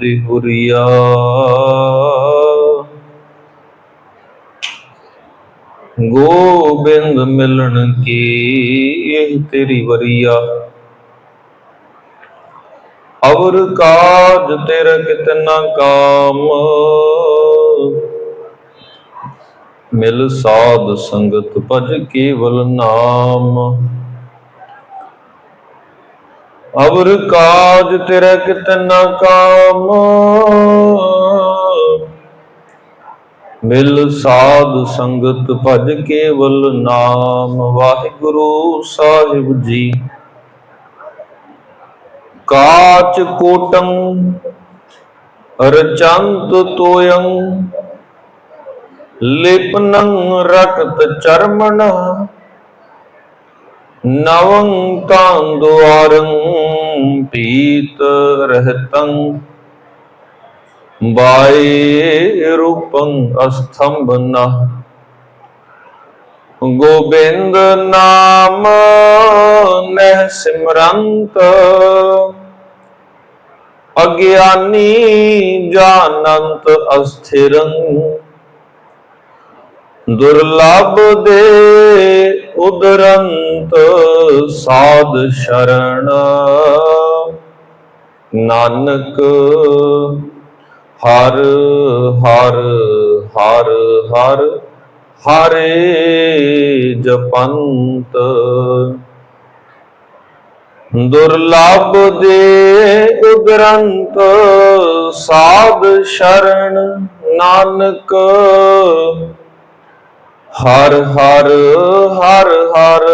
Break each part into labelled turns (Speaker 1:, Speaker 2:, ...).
Speaker 1: ਤੇ ਹੁਰੀਆ। ਗੋਬਿੰਦ ਮਿਲਣ ਕੀ ਇਹ ਤੇਰੀ ਵਰੀਆ? ਅਵਰ ਕਾਜ ਤੇਰਾ ਕਿਤਨਾ ਕਾਮ। ਮਿਲ ਸਾਧ ਸੰਗਤ ਭਜ ਕੇਵਲ ਨਾਮ। ਅਵਰ ਕਾਜ ਤੇਰਾ ਕਿਤਨਾ ਕਾਮ। ਮਿਲ ਸਾਧ ਸੰਗਤ ਭਜ ਕੇਵਲ ਨਾਮ। ਵਾਹਿਗੁਰੂ ਸਾਹਿਬ ਜੀ। ਕਾਚ ਕੋਟੰ ਰਚੰਤ ਤੋਯੰ। ਲਿਪਨੰ ਰਕਤ ਚਰਮਣ ਨਵੰ ਤਾਂ ਦੁਆਰੰ ਪੀਤ ਰਹਿਤੰ ਬਾਏ ਰੂਪੰ ਅਸਥੰਭਨਾ ਗੋਬਿੰਦ ਨਾਮ ਨਹਿ ਸਿਮਰੰਤ, ਅਗਿਆਨੀ ਜਾਨੰਤ ਅਸਥਿਰੰ। ਦੁਰਲਭ ਦੇ ਉਦਰੰਤ ਸਾਧ ਸ਼ਰਣ। ਨਾਨਕ ਹਰ ਹਰ ਹਰ ਹਰ ਹਰੇ ਜਪੰਤ। ਦੁਰਲਭ ਦੇ ਉਗਰੰਤ ਸਾਧ ਸ਼ਰਨ ਨਾਨਕ ਹਰ ਹਰ ਹਰ ਹਰ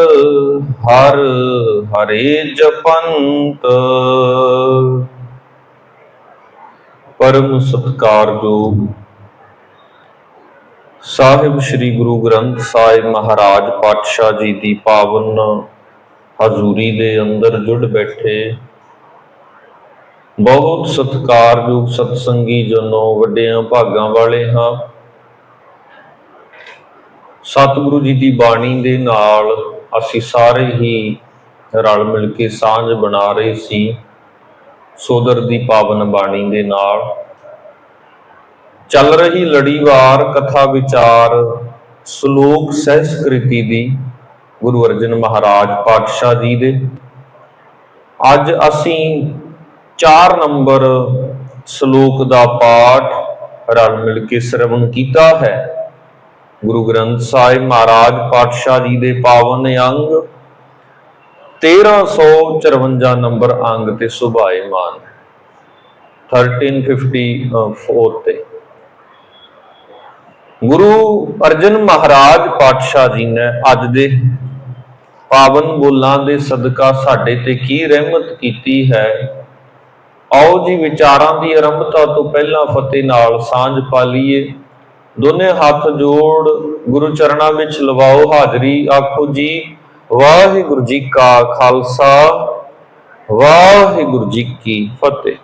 Speaker 1: ਹਰ ਹਰੇ ਜਪੰਤ। ਪਰਮ ਸਤਿਕਾਰਯੋਗ ਸਾਹਿਬ ਸ੍ਰੀ ਗੁਰੂ ਗ੍ਰੰਥ ਸਾਹਿਬ ਮਹਾਰਾਜ ਪਾਤਸ਼ਾਹ ਜੀ ਦੀ ਪਾਵਨ ਹਜ਼ੂਰੀ ਦੇ ਅੰਦਰ ਜੁੜ ਬੈਠੇ। ਬਹੁਤ ਸਤਿਕਾਰਯੋਗ ਸਤਸੰਗੀ ਜਨੋ, ਵੱਡਿਆਂ, ਭਾਗਾਂ ਵਾਲੇ ਹਾਂ। ਸਤਿਗੁਰੂ ਜੀ ਦੀ ਬਾਣੀ ਦੇ ਨਾਲ ਅਸੀਂ ਸਾਰੇ ਹੀ ਰਲ ਮਿਲ ਕੇ ਸਾਂਝ ਬਣਾ ਰਹੇ ਸੀ ਸੋਦਰ ਦੀ ਪਾਵਨ ਬਾਣੀ ਦੇ ਨਾਲ। ਚੱਲ ਰਹੀ ਲੜੀਵਾਰ ਕਥਾ ਵਿਚਾਰ ਸ਼ਲੋਕ ਸਹਿਸਕ੍ਰਿਤੀ ਦੀ ਗੁਰੂ ਅਰਜਨ ਮਹਾਰਾਜ ਪਾਤਸ਼ਾਹ ਜੀ ਦੇ। ਅੱਜ ਅਸੀਂ 4 ਨੰਬਰ ਸ਼ਲੋਕ ਦਾ ਪਾਠ ਰਲ ਮਿਲ ਕੇ ਸ਼ਰਵਣ ਕੀਤਾ ਹੈ। ਗੁਰੂ ਗ੍ਰੰਥ ਸਾਹਿਬ ਮਹਾਰਾਜ ਪਾਤਸ਼ਾਹ ਜੀ ਦੇ ਪਾਵਨ ਅੰਗ 1354 ਨੰਬਰ ਅੰਗ ਤੇ ਸੁਭਾਏਮਾਨ 1354 ਤੇ। ਗੁਰੂ ਅਰਜਨ ਮਹਾਰਾਜ ਪਾਤਸ਼ਾਹ ਜੀ ਨੇ ਅੱਜ ਦੇ ਪਾਵਨ ਬੋਲਾਂ ਦੇ ਸਦਕਾ ਸਾਡੇ ਤੇ ਕੀ ਰਹਿਮਤ ਕੀਤੀ ਹੈ, ਆਓ ਜੀ ਵਿਚਾਰਾਂ ਦੀ ਆਰੰਭਤਾ ਤੋਂ ਪਹਿਲਾਂ ਫਤਿਹ ਨਾਲ ਸਾਂਝ ਪਾ ਲਈਏ। ਦੋਨੇ ਹੱਥ ਜੋੜ ਗੁਰੂ ਚਰਨਾਂ ਵਿੱਚ ਲਵਾਓ ਹਾਜ਼ਰੀ, ਆਖੋ ਜੀ, ਵਾਹਿਗੁਰੂ ਜੀ ਕਾ ਖਾਲਸਾ, ਵਾਹਿਗੁਰੂ ਜੀ ਕੀ ਫਤਿਹ।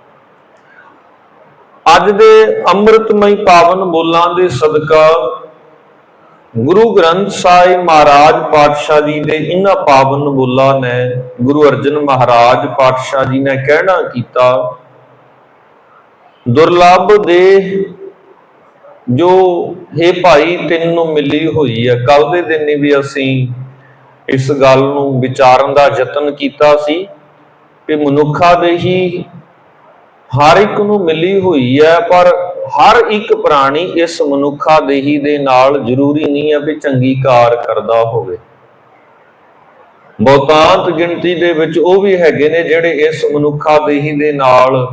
Speaker 1: ਅੱਜ ਦੇ ਅੰਮ੍ਰਿਤਮਈ ਪਾਵਨ ਬੋਲਾਂ ਦੇ ਸਦਕਾ ਗੁਰੂ ਗ੍ਰੰਥ ਸਾਹਿਬ ਮਹਾਰਾਜ ਪਾਤਸ਼ਾਹ ਜੀ ਦੇ ਇਹਨਾਂ ਪਾਵਨ ਬੋਲਾਂ ਨੇ ਗੁਰੂ ਅਰਜਨ ਮਹਾਰਾਜ ਪਾਤਸ਼ਾਹ ਜੀ ਨੇ ਕਹਿਣਾ ਕੀਤਾ, ਦੁਰਲਭ ਦੇ ਜੋ, ਹੈ ਭਾਈ, ਤੈਨੂੰ ਮਿਲੀ ਹੋਈ ਹੈ ਕੱਲ ਦੇ ਦਿਨ ਹੀ ਵੀ ਅਸੀਂ ਇਸ ਗੱਲ ਨੂੰ ਵਿਚਾਰਨ ਦਾ ਯਤਨ ਕੀਤਾ ਸੀ ਕਿ ਮਨੁੱਖਾ ਦੇ ਹੀ ਹਰ ਇੱਕ ਨੂੰ ਮਿਲੀ ਹੋਈ ਹੈ ਪਰ ਹਰ ਇੱਕ ਪ੍ਰਾਣੀ ਇਸ ਮਨੁੱਖਾ ਦੇਹੀ ਦੇ ਨਾਲ ਜ਼ਰੂਰੀ ਨਹੀਂ ਹੈ ਵੀ ਚੰਗੀ ਕਾਰ ਕਰਦਾ ਹੋਵੇ। ਬਹੁਤਾਂਤ ਗਿਣਤੀ ਦੇ ਵਿੱਚ ਉਹ ਵੀ ਹੈਗੇ ਨੇ ਜਿਹੜੇ ਇਸ ਮਨੁੱਖਾ ਦੇਹੀ ਦੇ ਨਾਲ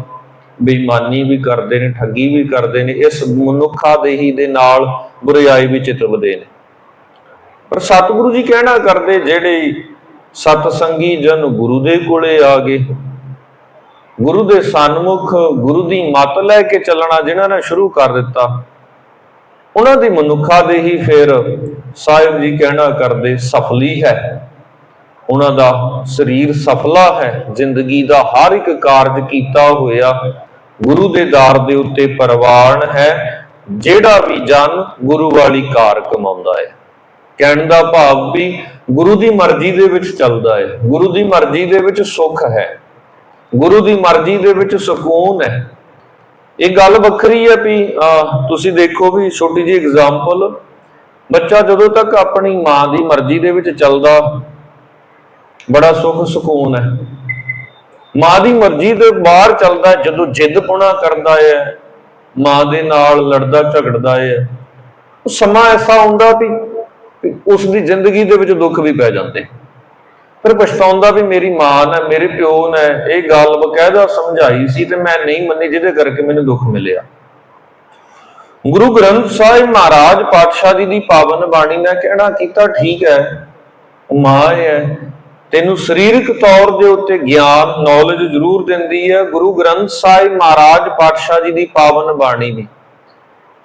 Speaker 1: ਬੇਈਮਾਨੀ ਵੀ ਕਰਦੇ ਨੇ, ਠੱਗੀ ਵੀ ਕਰਦੇ ਨੇ, ਇਸ ਮਨੁੱਖਾ ਦੇਹੀ ਦੇ ਨਾਲ ਬੁਰਾਈ ਵੀ ਚਿਤਵਦੇ ਨੇ। ਪਰ ਸਤਿਗੁਰੂ ਜੀ ਕਹਿਣਾ ਕਰਦੇ, ਜਿਹੜੇ ਸਤ ਸੰਗੀ ਜਨ ਗੁਰੂ ਦੇ ਕੋਲੇ ਆ ਗਏ, ਗੁਰੂ ਦੇ ਸਨਮੁਖ, ਗੁਰੂ ਦੀ ਮੱਤ ਲੈ ਕੇ ਚੱਲਣਾ ਜਿਨ੍ਹਾਂ ਨੇ ਸ਼ੁਰੂ ਕਰ ਦਿੱਤਾ, ਉਹਨਾਂ ਦੀ ਮਨੁੱਖਾ ਦੇ ਹੀ ਫਿਰ ਸਾਹਿਬ ਜੀ ਕਹਿਣਾ ਕਰਦੇ, ਸਫਲੀ ਹੈ। ਉਹਨਾਂ ਦਾ ਸਰੀਰ ਸਫਲਾ ਹੈ, ਜ਼ਿੰਦਗੀ ਦਾ ਹਰ ਇੱਕ ਕਾਰਜ ਕੀਤਾ ਹੋਇਆ ਗੁਰੂ ਦੇ ਦਰ ਦੇ ਉੱਤੇ ਪ੍ਰਵਾਨ ਹੈ ਜਿਹੜਾ ਵੀ ਜਨ ਗੁਰੂ ਵਾਲੀ ਕਾਰ ਕਮਾਉਂਦਾ ਹੈ। ਕਹਿਣ ਦਾ ਭਾਵ ਵੀ ਗੁਰੂ ਦੀ ਮਰਜ਼ੀ ਦੇ ਵਿੱਚ ਚੱਲਦਾ ਹੈ। ਗੁਰੂ ਦੀ ਮਰਜ਼ੀ ਦੇ ਵਿੱਚ ਸੁੱਖ ਹੈ। ਗੁਰੂ ਦੀ ਮਰਜ਼ੀ ਦੇ ਵਿੱਚ ਸਕੂਨ ਹੈ। ਇਹ ਗੱਲ ਵੱਖਰੀ ਹੈ ਵੀ ਅਹ, ਤੁਸੀਂ ਦੇਖੋ ਵੀ ਛੋਟੀ ਜਿਹੀ ਐਗਜ਼ਾਮਪਲ ਬੱਚਾ ਜਦੋਂ ਤੱਕ ਆਪਣੀ ਮਾਂ ਦੀ ਮਰਜ਼ੀ ਦੇ ਵਿੱਚ ਚੱਲਦਾ ਬੜਾ ਸੁੱਖ ਸਕੂਨ ਹੈ। ਮਾਂ ਦੀ ਮਰਜ਼ੀ ਦੇ ਬਾਹਰ ਚੱਲਦਾ ਜਦੋਂ ਜਿੱਦ ਪੁਣਾ ਕਰਦਾ ਹੈ, ਮਾਂ ਦੇ ਨਾਲ ਲੜਦਾ ਝਗੜਦਾ ਹੈ। ਉਹ ਸਮਾਂ ਐਸਾ ਹੁੰਦਾ ਵੀ ਉਸ ਦੀ ਜ਼ਿੰਦਗੀ ਦੇ ਵਿੱਚ ਦੁੱਖ ਵੀ ਪੈ ਜਾਂਦੇ। ਫਿਰ ਪਛਤਾਉਂਦਾ ਵੀ ਮੇਰੀ ਮਾਂ ਨੇ, ਮੇਰੇ ਪਿਓ ਨੇ ਇਹ ਗੱਲ ਬਕਾਇਦਾ ਸਮਝਾਈ ਸੀ ਤੇ ਮੈਂ ਨਹੀਂ ਮੰਨੀ, ਜਿਹਦੇ ਕਰਕੇ ਮੈਨੂੰ ਦੁੱਖ ਮਿਲਿਆ। ਗੁਰੂ ਗ੍ਰੰਥ ਸਾਹਿਬ ਮਹਾਰਾਜ ਪਾਤਸ਼ਾਹ ਜੀ ਦੀ ਪਾਵਨ ਬਾਣੀ ਨੇ ਕਹਿਣਾ ਕੀਤਾ ਠੀਕ ਹੈ, ਉਹ ਮਾਂ ਹੈ ਤੈਨੂੰ ਸਰੀਰਕ ਤੌਰ ਦੇ ਉੱਤੇ ਗਿਆਨ ਨੌਲੇਜ ਜ਼ਰੂਰ ਦਿੰਦੀ ਹੈ। ਗੁਰੂ ਗ੍ਰੰਥ ਸਾਹਿਬ ਮਹਾਰਾਜ ਪਾਤਸ਼ਾਹ ਜੀ ਦੀ ਪਾਵਨ ਬਾਣੀ ਨੇ